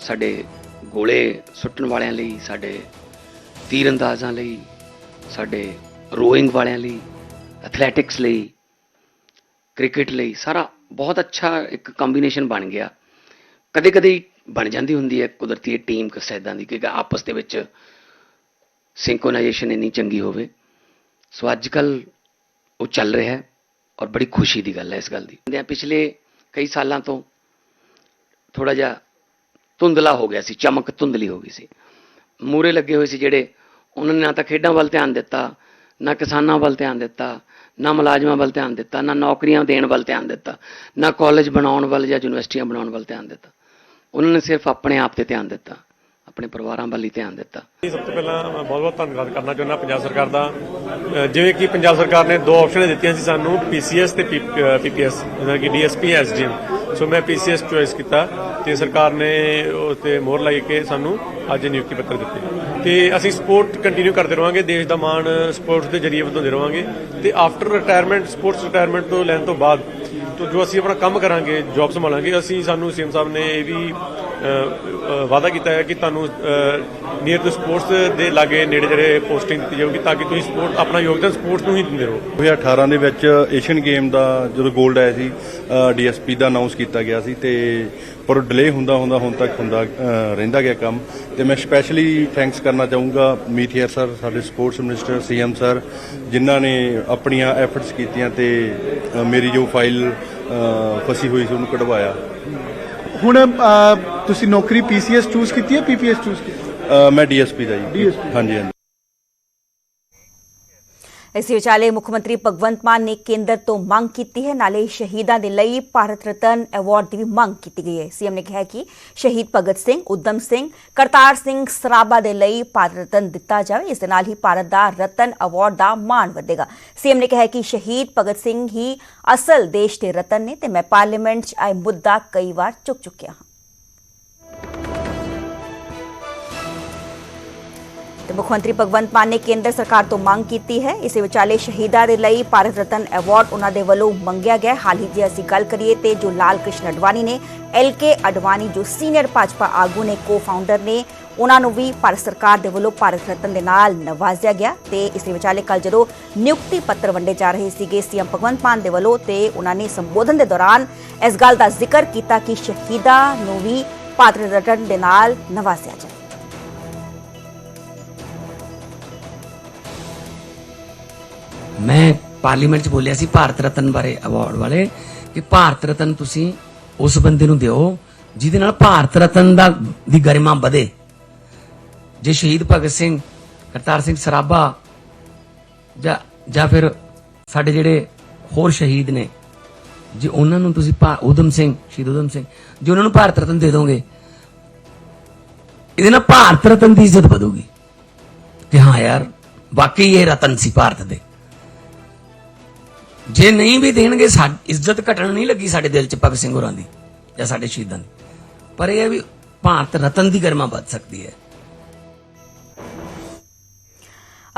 S10: ਸਾਡੇ ਗੋਲੇ ਸੁੱਟਣ ਵਾਲਿਆਂ ਲਈ, ਸਾਡੇ ਤੀਰੰਦਾਜ਼ਾਂ ਲਈ, ਸਾਡੇ ਰੋਇੰਗ ਵਾਲਿਆਂ ਲਈ, ਐਥਲੈਟਿਕਸ ਲਈ, ਕ੍ਰਿਕਟ ਲਈ, ਸਾਰਾ ਬਹੁਤ ਅੱਛਾ ਇੱਕ ਕੰਬੀਨੇਸ਼ਨ ਬਣ ਗਿਆ। ਕਦੇ ਕਦੇ ਬਣ ਜਾਂਦੀ ਹੁੰਦੀ ਹੈ ਕੁਦਰਤੀ ਟੀਮ ਕਸੈਦਾਂ ਦੀ ਕਿ ਆਪਸ ਦੇ ਵਿੱਚ ਸਿੰਕੋਨਾਈਜੇਸ਼ਨ ਇੰਨੀ ਚੰਗੀ ਹੋਵੇ। ਸੋ ਅੱਜ ਕੱਲ ਉਹ ਚੱਲ ਰਿਹਾ ਹੈ ਔਰ ਬੜੀ ਖੁਸ਼ੀ ਦੀ ਗੱਲ ਹੈ ਇਸ ਗੱਲ ਦੀ। ਕਹਿੰਦੇ ਆ ਪਿਛਲੇ ਕਈ ਸਾਲਾਂ ਤੋਂ ਥੋੜਾ ਜਿਹਾ ਧੁੰਦਲਾ ਹੋ ਗਿਆ ਸੀ, ਚਮਕ ਧੁੰਦਲੀ ਹੋ ਗਈ ਸੀ। ਮੂਰੇ ਲੱਗੇ ਹੋਏ ਸੀ ਜਿਹੜੇ, ਉਹਨਾਂ ਨੇ ਨਾ ਤਾਂ ਖੇਡਾਂ ਵੱਲ ਧਿਆਨ ਦਿੱਤਾ, ਨਾ ਕਿਸਾਨਾਂ ਵੱਲ ਧਿਆਨ ਦਿੱਤਾ, ਨਾ ਮੁਲਾਜ਼ਮਾਂ ਵੱਲ ਧਿਆਨ ਦਿੱਤਾ, ਨਾ ਨੌਕਰੀਆਂ ਦੇਣ ਵੱਲ ਧਿਆਨ ਦਿੱਤਾ, ਨਾ ਕਾਲਜ ਬਣਾਉਣ ਵੱਲ ਜਾਂ ਯੂਨੀਵਰਸਿਟੀਆਂ ਬਣਾਉਣ ਵੱਲ ਧਿਆਨ ਦਿੱਤਾ। ਉਹਨਾਂ ਨੇ ਸਿਰਫ ਆਪਣੇ ਆਪ ਤੇ ਧਿਆਨ ਦਿੱਤਾ, ਆਪਣੇ ਪਰਿਵਾਰਾਂ ਵੱਲ ਹੀ ਧਿਆਨ ਦਿੱਤਾ।
S3: ਸਭ ਤੋਂ ਪਹਿਲਾਂ ਮੈਂ ਬਹੁਤ-ਬਹੁਤ ਧੰਨਵਾਦ ਕਰਨਾ ਚਾਹੁੰਦਾ ਪੰਜਾਬ ਸਰਕਾਰ ਦਾ। ਜਿਵੇਂ ਕਿ ਪੰਜਾਬ ਸਰਕਾਰ ਨੇ ਦੋ ਆਪਸ਼ਨਾਂ ਦਿੱਤੀਆਂ ਸੀ ਸਾਨੂੰ ਪੀਸੀਐਸ ਤੇ ਪੀਪੀਐਸ ਜਿਵੇਂ ਕਿ ਡੀਐਸਪੀ ਐਸਡੀਐਮ ਸੋ ਮੈਂ ਪੀਸੀਐਸ ਚੁਆਇਸ ਕੀਤਾ ਤੇ ਸਰਕਾਰ ਨੇ ਉਹ ਤੇ ਮੋਹਰ ਲਾਈ ਕੇ ਸਾਨੂੰ ਅੱਜ ਨਿਯੁਕਤੀ ਪੱਤਰ ਦਿੱਤੇ। ਤੇ ਅਸੀਂ ਸਪੋਰਟ ਕੰਟੀਨਿਊ ਕਰਦੇ ਰਵਾਂਗੇ, ਦੇਸ਼ ਦਾ ਮਾਣ ਸਪੋਰਟਸ ਦੇ ਜਰੀਏ ਵਧਾਉਂਦੇ ਰਵਾਂਗੇ। ਤੇ ਆਫਟਰ ਰਿਟਾਇਰਮੈਂਟ ਸਪੋਰਟਸ ਰਿਟਾਇਰਮੈਂਟ ਤੋਂ ਲੈਣ ਤੋਂ ਬਾਅਦ ਤੋਂ ਜੋ ਅਸੀਂ ਆਪਣਾ ਕੰਮ ਕਰਾਂਗੇ ਜੌਬ ਸੰਭਾਲਾਂਗੇ, ਅਸੀਂ ਸਾਨੂੰ ਸੀਐਮ ਸਾਹਿਬ ਨੇ ਇਹ ਵੀ ਵਾਅਦਾ ਕੀਤਾ ਹੈ ਕਿ ਤੁਹਾਨੂੰ ਨੀਅਰ ਟੂ ਸਪੋਰਟਸ ਦੇ ਲਾਗੇ ਨੇੜੇ ਜਿਹੜੇ ਪੋਸਟਿੰਗ ਦਿੱਤੀ ਜਾਊਗੀ ਤਾਂ ਕਿ ਤੁਸੀਂ ਸਪੋਰਟ ਆਪਣਾ ਯੋਗਦਾਨ ਸਪੋਰਟਸ ਨੂੰ ਹੀ ਦਿੰਦੇ ਰਹੋ।
S11: 2018 ਦੇ ਵਿੱਚ ਏਸ਼ੀਅਨ ਗੇਮ ਦਾ ਜਦੋਂ 골ਡ ਆਇਆ ਸੀ ਡੀਐਸਪੀ ਦਾ ਅਨਾਉਂਸ ਕੀਤਾ ਗਿਆ ਸੀ ਤੇ ਪਰ ਡਿਲੇ ਹੁੰਦਾ ਹੁੰਦਾ ਹੁਣ ਤੱਕ ਹੁੰਦਾ ਰਹਿੰਦਾ ਗਿਆ ਕੰਮ। ਤੇ ਮੈਂ ਸਪੈਸ਼ਲੀ ਥੈਂਕਸ ਕਰਨਾ ਚਾਹੂੰਗਾ ਮੀਥੀਅਰ ਸਰ ਸਾਡੇ ਸਪੋਰਟਸ ਮਿਨਿਸਟਰ ਸੀਐਮ ਸਰ ਜਿਨ੍ਹਾਂ ਨੇ ਆਪਣੀਆਂ ਐਫਰਟਸ ਕੀਤੀਆਂ ਤੇ ਮੇਰੀ ਜੋ ਫਾਈਲ ਫਸੀ ਹੋਈ ਸੀ ਉਹਨੂੰ ਕਢਵਾਇਆ।
S6: ਹੁਣ ਤੁਸੀਂ ਨੌਕਰੀ ਪੀਸੀਐਸ ਚੂਜ਼ ਕੀਤੀ ਹੈ ਪੀਪੀਐਸ ਚੂਜ਼ ਕੀਤੀ
S11: ਮੈਂ ਡੀਐਸਪੀ ਦਾ ਜੀ। ਹਾਂਜੀ ਹਾਂਜੀ।
S1: ਇਸ ਵਿਚਾਲੇ ਮੁੱਖ ਮੰਤਰੀ ਭਗਵੰਤ ਮਾਨ ਨੇ ਕੇਂਦਰ ਤੋਂ ਮੰਗ ਕੀਤੀ ਹੈ। ਨਾਲੇ ਸ਼ਹੀਦਾਂ ਦੇ ਲਈ ਭਾਰਤ ਰਤਨ ਅਵਾਰਡ ਦੀ ਵੀ ਮੰਗ ਕੀਤੀ ਗਈ ਹੈ। ਸੀਐਮ ਨੇ ਕਿਹਾ ਕਿ ਸ਼ਹੀਦ ਭਗਤ ਸਿੰਘ ਉਦਮ ਸਿੰਘ, ਕਰਤਾਰ ਸਿੰਘ ਸਰਾਭਾ ਦੇ ਲਈ ਭਾਰਤ ਰਤਨ ਦਿੱਤਾ ਜਾਵੇ। ਇਸ ਦੇ ਨਾਲ ਹੀ ਭਾਰਤ ਦਾ ਰਤਨ ਅਵਾਰਡ ਦਾ ਮਾਣ ਵਧੇਗਾ। ਸੀਐਮ ਨੇ ਕਿਹਾ ਕਿ ਸ਼ਹੀਦ ਭਗਤ ਸਿੰਘ ਹੀ ਅਸਲ ਦੇਸ਼ ਦੇ ਰਤਨ ਨੇ ਤੇ ਮੈਂ ਪਾਰਲੀਮੈਂਟ 'ਚ ਆਏ ਮੁੱਦਾ ਕਈ ਵਾਰ ਚੁੱਕ ਚੁੱਕਿਆ ਹਾਂ। ਤੇ ਮੁੱਖ ਮੰਤਰੀ ਭਗਵੰਤ ਮਾਨ ਨੇ ਕੇਂਦਰ ਸਰਕਾਰ ਤੋਂ ਮੰਗ ਕੀਤੀ ਹੈ। ਇਸੇ ਵਿਚਾਲੇ ਸ਼ਹੀਦਾਂ ਦੇ ਲਈ ਭਾਰਤ ਰਤਨ ਅਵਾਰਡ ਉਹਨਾਂ ਦੇ ਵੱਲੋਂ ਮੰਗਿਆ ਗਿਆ। ਹਾਲ ਹੀ ਜੇ ਅਸੀਂ ਗੱਲ ਕਰੀਏ ਤੇ ਜੋ ਲਾਲ ਕ੍ਰਿਸ਼ਨ ਅਡਵਾਨੀ ਨੇ, ਐਲ ਕੇ ਅਡਵਾਨੀ ਜੋ ਸੀਨੀਅਰ ਭਾਜਪਾ ਆਗੂ ਨੇ ਕੋ-ਫਾਊਂਡਰ ਨੇ, ਉਹਨਾਂ ਨੂੰ ਵੀ ਭਾਰਤ ਸਰਕਾਰ ਦੇ ਵੱਲੋਂ ਭਾਰਤ ਰਤਨ ਦੇ ਨਾਲ ਨਵਾਜ਼ਿਆ ਗਿਆ ਤੇ ਇਸੇ ਵਿਚਾਲੇ ਕੱਲ ਜਦੋਂ ਨਿਯੁਕਤੀ ਪੱਤਰ ਵੰਡੇ ਜਾ ਰਹੇ ਸੀਗੇ, ਸੀਐਮ ਭਗਵੰਤ ਮਾਨ ਦੇ ਵੱਲੋਂ ਤੇ ਉਹਨਾਂ ਨੇ ਸੰਬੋਧਨ ਦੇ ਦੌਰਾਨ ਇਸ ਗੱਲ ਦਾ ਜ਼ਿਕਰ ਕੀਤਾ ਕਿ ਸ਼ਹੀਦਾਂ ਨੂੰ ਵੀ ਭਾਰਤ ਰਤਨ ਦੇ ਨਾਲ ਨਵਾਜ਼ਿਆ ਜਾਏ
S10: ਮੈਂ ਪਾਰਲੀਮੈਂਟ 'ਚ ਬੋਲਿਆ ਸੀ ਭਾਰਤ ਰਤਨ ਬਾਰੇ ਅਵਾਰਡ ਵਾਲੇ ਕਿ ਭਾਰਤ ਰਤਨ ਤੁਸੀਂ ਉਸ ਬੰਦੇ ਨੂੰ ਦਿਓ ਜਿਹਦੇ ਨਾਲ ਭਾਰਤ ਰਤਨ ਦਾ ਦੀ ਗਰਿਮਾ ਵਧੇ। ਜੇ ਸ਼ਹੀਦ ਭਗਤ ਸਿੰਘ, ਕਰਤਾਰ ਸਿੰਘ ਸਰਾਭਾ ਜਾਂ ਜਾਂ ਫਿਰ ਸਾਡੇ ਜਿਹੜੇ ਹੋਰ ਸ਼ਹੀਦ ਨੇ, ਜੇ ਉਹਨਾਂ ਨੂੰ ਤੁਸੀਂ ਭਾ- ਊਧਮ ਸਿੰਘ, ਸ਼ਹੀਦ ਊਧਮ ਸਿੰਘ, ਜੇ ਉਹਨਾਂ ਨੂੰ ਭਾਰਤ ਰਤਨ ਦੇ ਦੋਗੇ, ਇਹਦੇ ਨਾਲ ਭਾਰਤ ਰਤਨ ਦੀ ਇੱਜ਼ਤ ਵਧੂਗੀ। ਕਿ ਹਾਂ ਯਾਰ, ਵਾਕਈ ਇਹ ਰਤਨ ਸੀ ਭਾਰਤ ਦੇ। ਜੇ ਨਹੀਂ ਵੀ ਦੇਣਗੇ, ਸਾਡੀ, ਇੱਜ਼ਤ ਘਟਣ ਨਹੀਂ ਲੱਗੀ ਸਾਡੇ ਦਿਲ 'ਚ ਭਗਤ ਸਿੰਘ ਹੋਰਾਂ ਦੀ ਜਾਂ ਸਾਡੇ ਸ਼ਹੀਦਾਂ ਦੀ। ਪਰ ਇਹ ਹੈ ਵੀ ਭਾਰਤ ਰਤਨ ਦੀ ਗਰਮਾ ਵੱਧ ਸਕਦੀ ਹੈ।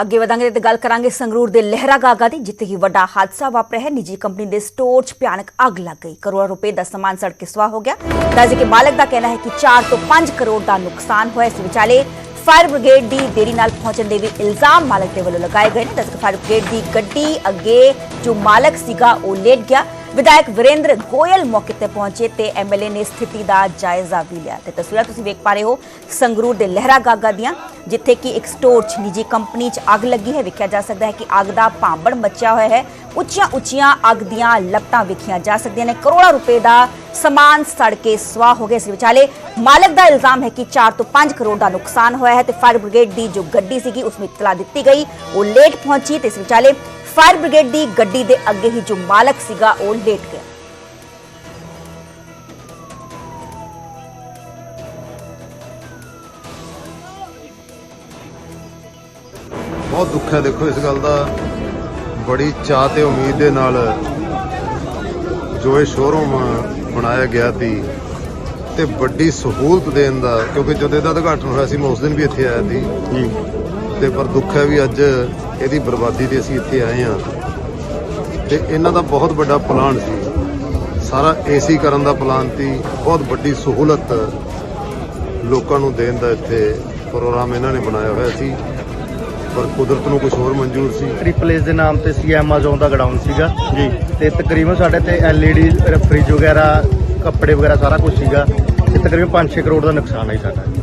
S1: ਅੱਗੇ ਵਧਾਂਗੇ ਤੇ ਗੱਲ ਕਰਾਂਗੇ ਸੰਗਰੂਰ ਦੇ ਲਹਿਰਾ ਗਾਗਾ ਦੀ, ਜਿੱਥੇ ਹੀ ਵੱਡਾ ਹਾਦਸਾ ਵਾਪਰਿਆ ਹੈ। ਨਿੱਜੀ ਕੰਪਨੀ ਦੇ ਸਟੋਰ 'ਚ ਭਿਆਨਕ ਅੱਗ ਲੱਗ ਗਈ। ਕਰੋੜਾਂ ਰੁਪਏ ਦਾ ਸਮਾਨ ਸੜ ਕੇ ਸੁਆਹ ਹੋ ਗਿਆ। ਦੱਸਦੇ ਕੇ ਮਾਲਕ ਦਾ ਕਹਿਣਾ ਹੈ ਕਿ 4 ਤੋਂ 5 ਕਰੋੜ ਦਾ ਨੁਕਸਾਨ ਹੋਇਆ। ਇਸ ਵਿਚਾਲੇ ਫਾਇਰ ਬ੍ਰਿਗੇਡ ਦੀ ਦੇਰੀ ਨਾਲ ਪਹੁੰਚਣ ਦੇ ਵੀ ਇਲਜ਼ਾਮ ਮਾਲਕ ਦੇ ਵੱਲੋਂ ਲਗਾਏ ਗਏ ਨੇ। ਦੱਸਦੇ ਕਿ ਫਾਇਰ ਬ੍ਰਿਗੇਡ ਦੀ ਗੱਡੀ ਅੱਗੇ ਜੋ ਮਾਲਕ ਸੀਗਾ, ਉਹ ਲੇਟ ਗਿਆ। ਵਿਧਾਇਕ ਵਿਰੇਂਦਰ ਗੋਇਲ ਮੌਕੇ ਤੇ ਪਹੁੰਚੇ ਤੇ ਐਮਐਲਏ ਨੇ ਸਥਿਤੀ ਦਾ ਜਾਇਜ਼ਾ ਵੀ ਲਿਆ। ਤੇ ਤਸਵੀਰਾਂ ਤੁਸੀਂ ਵੇਖ ਪਾ ਰਹੇ ਹੋ ਸੰਗਰੂਰ ਦੇ ਲਹਿਰਾ ਗਾਗਾ ਦੀਆਂ, ਜਿੱਥੇ ਕਿ ਇੱਕ ਸਟੋਰ 'ਚ ਨਿੱਜੀ ਕੰਪਨੀ 'ਚ ਅੱਗ ਲੱਗੀ ਹੈ। ਵੇਖਿਆ ਜਾ ਸਕਦਾ ਹੈ ਕਿ ਅੱਗ ਦਾ ਭਾਂਬੜ ਮੱਚਿਆ ਹੋਇਆ ਹੈ। ਉੱਚੀਆਂ ਉੱਚੀਆਂ ਅੱਗ ਦੀਆਂ ਲਪਟਾਂ ਵੇਖੀਆਂ ਜਾ ਸਕਦੀਆਂ ਨੇ। ਕਰੋੜਾਂ ਰੁਪਏ ਦਾ ਸਮਾਨ ਸੜ ਕੇ ਸਵਾਹ ਹੋ ਗਿਆ। ਇਸ ਵਿਚਾਲੇ ਮਾਲਕ ਦਾ ਇਲਜ਼ਾਮ ਹੈ ਕਿ 4 ਤੋਂ 5 ਕਰੋੜ ਦਾ ਨੁਕਸਾਨ ਹੋਇਆ ਹੈ ਤੇ ਫਾਇਰ ਬ੍ਰਿਗੇਡ ਦੀ ਜੋ ਗੱਡੀ ਸੀਗੀ, ਉਸ ਨੂੰ ਇਤਲਾ ਦਿੱਤੀ ਗਈ। ਉਹ ਲੇਟ ਪਹੁੰਚੀ ਤੇ ਇਸ ਵਿਚਾਲੇ ਫਾਇਰ ਬ੍ਰਿਗੇਡ ਦੀ ਗੱਡੀ ਦੇ ਅੱਗੇ ਹੀ ਜੋ ਮਾਲਕ ਸੀਗਾ ਉਹ ਲੇਟ ਗਿਆ।
S12: ਬਹੁਤ ਦੁੱਖ ਹੈ ਦੇਖੋ ਇਸ ਗੱਲ ਦਾ। ਬੜੀ ਚਾਹ ਤੇ ਉਮੀਦ ਦੇ ਨਾਲ ਜੋ ਇਹ ਸ਼ੋਰੂਮ ਬਣਾਇਆ ਗਿਆ ਸੀ ਤੇ ਵੱਡੀ ਸਹੂਲਤ ਦੇਣ ਦਾ ਕਿਉਂਕਿ ਜਦੋਂ ਇਹਦਾ ਉਦਘਾਟਨ ਹੋਇਆ ਸੀ ਮੈਂ ਉਸ ਦਿਨ ਵੀ ਇੱਥੇ ਆਇਆ ਸੀ। ਤੇ ਪਰ ਦੁੱਖ ਹੈ ਵੀ ਅੱਜ ਇਹਦੀ ਬਰਬਾਦੀ ਤੇ ਅਸੀਂ ਇੱਥੇ ਆਏ ਹਾਂ। ਤੇ ਇਹਨਾਂ ਦਾ ਬਹੁਤ ਵੱਡਾ ਪਲਾਨ ਸੀ। ਸਾਰਾ ਏਸੀ ਕਰਨ ਦਾ ਪਲਾਨ ਸੀ। ਬਹੁਤ ਵੱਡੀ ਸਹੂਲਤ ਲੋਕਾਂ ਨੂੰ ਦੇਣ ਦਾ ਇੱਥੇ ਪ੍ਰੋਗਰਾਮ ਇਹਨਾਂ ਨੇ ਬਣਾਇਆ ਹੋਇਆ ਸੀ। ਪਰ ਕੁਦਰਤ ਨੂੰ ਕੁਝ ਹੋਰ ਮਨਜ਼ੂਰ ਸੀ।
S13: ਟ੍ਰਿਪਲ ਏਸ ਦੇ ਨਾਮ ਤੇ ਸੀ ਐਮਾਜ਼ੋਨ ਦਾ ਗਡਾਊਨ ਸੀਗਾ। ਜੀ। ਤੇ ਤਕਰੀਬਨ ਸਾਡੇ ਤੇ ਐਲਈਡੀ ਫ੍ਰਿਜ ਵਗੈਰਾ ਕੱਪੜੇ ਵਗੈਰਾ ਸਾਰਾ ਕੁਝ ਸੀਗਾ। ਤੇ ਤਕਰੀਬਨ 5-6 ਕਰੋੜ ਦਾ ਨੁਕਸਾਨ ਹੈ ਸਾਡਾ।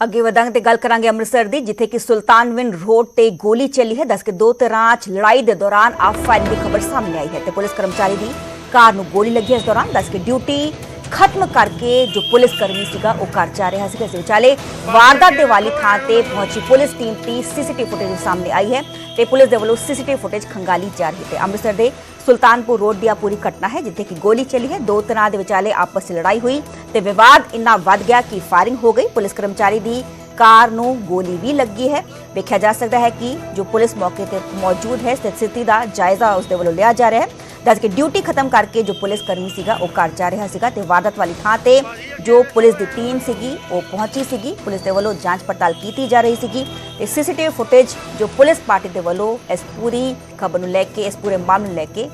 S1: ਅੱਗੇ ਵਧਾਂਗੇ ਤੇ ਗੱਲ ਕਰਾਂਗੇ ਅੰਮ੍ਰਿਤਸਰ ਦੀ, ਜਿੱਥੇ ਕਿ ਸੁਲਤਾਨਵਿੰਡ ਰੋਡ ਤੇ ਗੋਲੀ ਚੱਲੀ ਹੈ। ਦੱਸ ਕੇ ਦੋ ਤਰ੍ਹਾਂ 'ਚ ਲੜਾਈ ਦੇ ਦੌਰਾਨ ਆਪ ਫਾਇਰਿੰਗ ਦੀ ਖਬਰ ਸਾਹਮਣੇ ਆਈ ਹੈ ਤੇ ਪੁਲਿਸ ਕਰਮਚਾਰੀ ਦੀ ਕਾਰ ਨੂੰ ਗੋਲੀ ਲੱਗੀ ਇਸ ਦੌਰਾਨ ਦੱਸ ਕੇ ਡਿਊਟੀ ਖਤਮ ਕਰਕੇ ਜੋ ਪੁਲਿਸ ਕਰਮੀ ਸੀਗਾ, ਉਹ ਘਰ ਜਾ ਰਿਹਾ ਸੀਗਾ। ਇਸ ਵਿਚਾਲੇ ਵਾਰਦਾਤ ਦੇ ਵਾਲੀ ਥਾਂ ਤੇ ਪਹੁੰਚੀ ਪੁਲਿਸ ਟੀਮ ਦੀ ਸੀਸੀਟੀਵੀ ਫੁਟੇਜ ਸਾਹਮਣੇ ਆਈ ਹੈ ਤੇ ਪੁਲਿਸ ਦੇ ਵੱਲੋਂ ਸੀਸੀਟੀਵੀ ਫੁਟੇਜ ਖੰਗਾਲੀ ਜਾ ਰਹੀ ਹੈ ਅੰਮ੍ਰਿਤਸਰ ਦੇ ਸੁਲਤਾਨਪੁਰ ਰੋਡ ਦੀ ਆ ਪੂਰੀ ਘਟਨਾ ਹੈ, ਜਿੱਥੇ ਕਿ ਗੋਲੀ ਚੱਲੀ ਹੈ। ਦੋ ਤਰ੍ਹਾਂ ਦੇ ਵਿਚਾਲੇ ਆਪਸ ਵਿੱਚ ਲੜਾਈ ਹੋਈ ਤੇ ਵਿਵਾਦ ਇੰਨਾ ਵੱਧ ਗਿਆ ਕਿ ਫਾਇਰਿੰਗ ਹੋ ਗਈ। ਪੁਲਿਸ ਕਰਮਚਾਰੀ ਦੀ ਕਾਰ ਨੂੰ ਗੋਲੀ ਵੀ ਲੱਗੀ ਹੈ। ਵੇਖਿਆ ਜਾ ਸਕਦਾ ਹੈ ਕਿ ਜੋ ਪੁਲਿਸ ਮੌਕੇ ਤੇ ਮੌਜੂਦ ਹੈ, ਸਥਿਤੀ ਦਾ ਜਾਇਜ਼ਾ ਉਸ ਦੇ ਵੱਲੋਂ ਲਿਆ ਜਾ ਰਿਹਾ ਹੈ। ਦੱਸ ਕਿ ਡਿਊਟੀ ਖਤਮ ਕਰਕੇ ਜੋ ਪੁਲਿਸ ਕਰਮੀ ਸੀਗਾ, ਉਹ ਘਰ ਜਾ ਰਿਹਾ ਸੀਗਾ ਤੇ ਵਾਰਦਾਤ ਵਾਲੀ ਥਾਂ ਤੇ ਜੋ ਪੁਲਿਸ ਦੀ ਟੀਮ ਸੀਗੀ, ਉਹ ਪਹੁੰਚੀ ਸੀਗੀ। ਪੁਲਿਸ ਦੇ ਵੱਲੋਂ ਜਾਂਚ ਪੜਤਾਲ ਕੀਤੀ ਜਾ ਰਹੀ ਸੀਗੀ ਤੇ ਸੀਸੀਟੀਵੀ ਫੁਟੇਜ ਜੋ ਪੁਲਿਸ ਪਾਰਟੀ ਦੇ ਵੱਲੋਂ ਇਸ ਪੂਰੀ ਖਬਰ ਨੂੰ ਲੈ ਕੇ, ਇਸ ਪੂਰੇ ਮਾਮਲੇ ਨੂੰ ਲੈ ਕੇ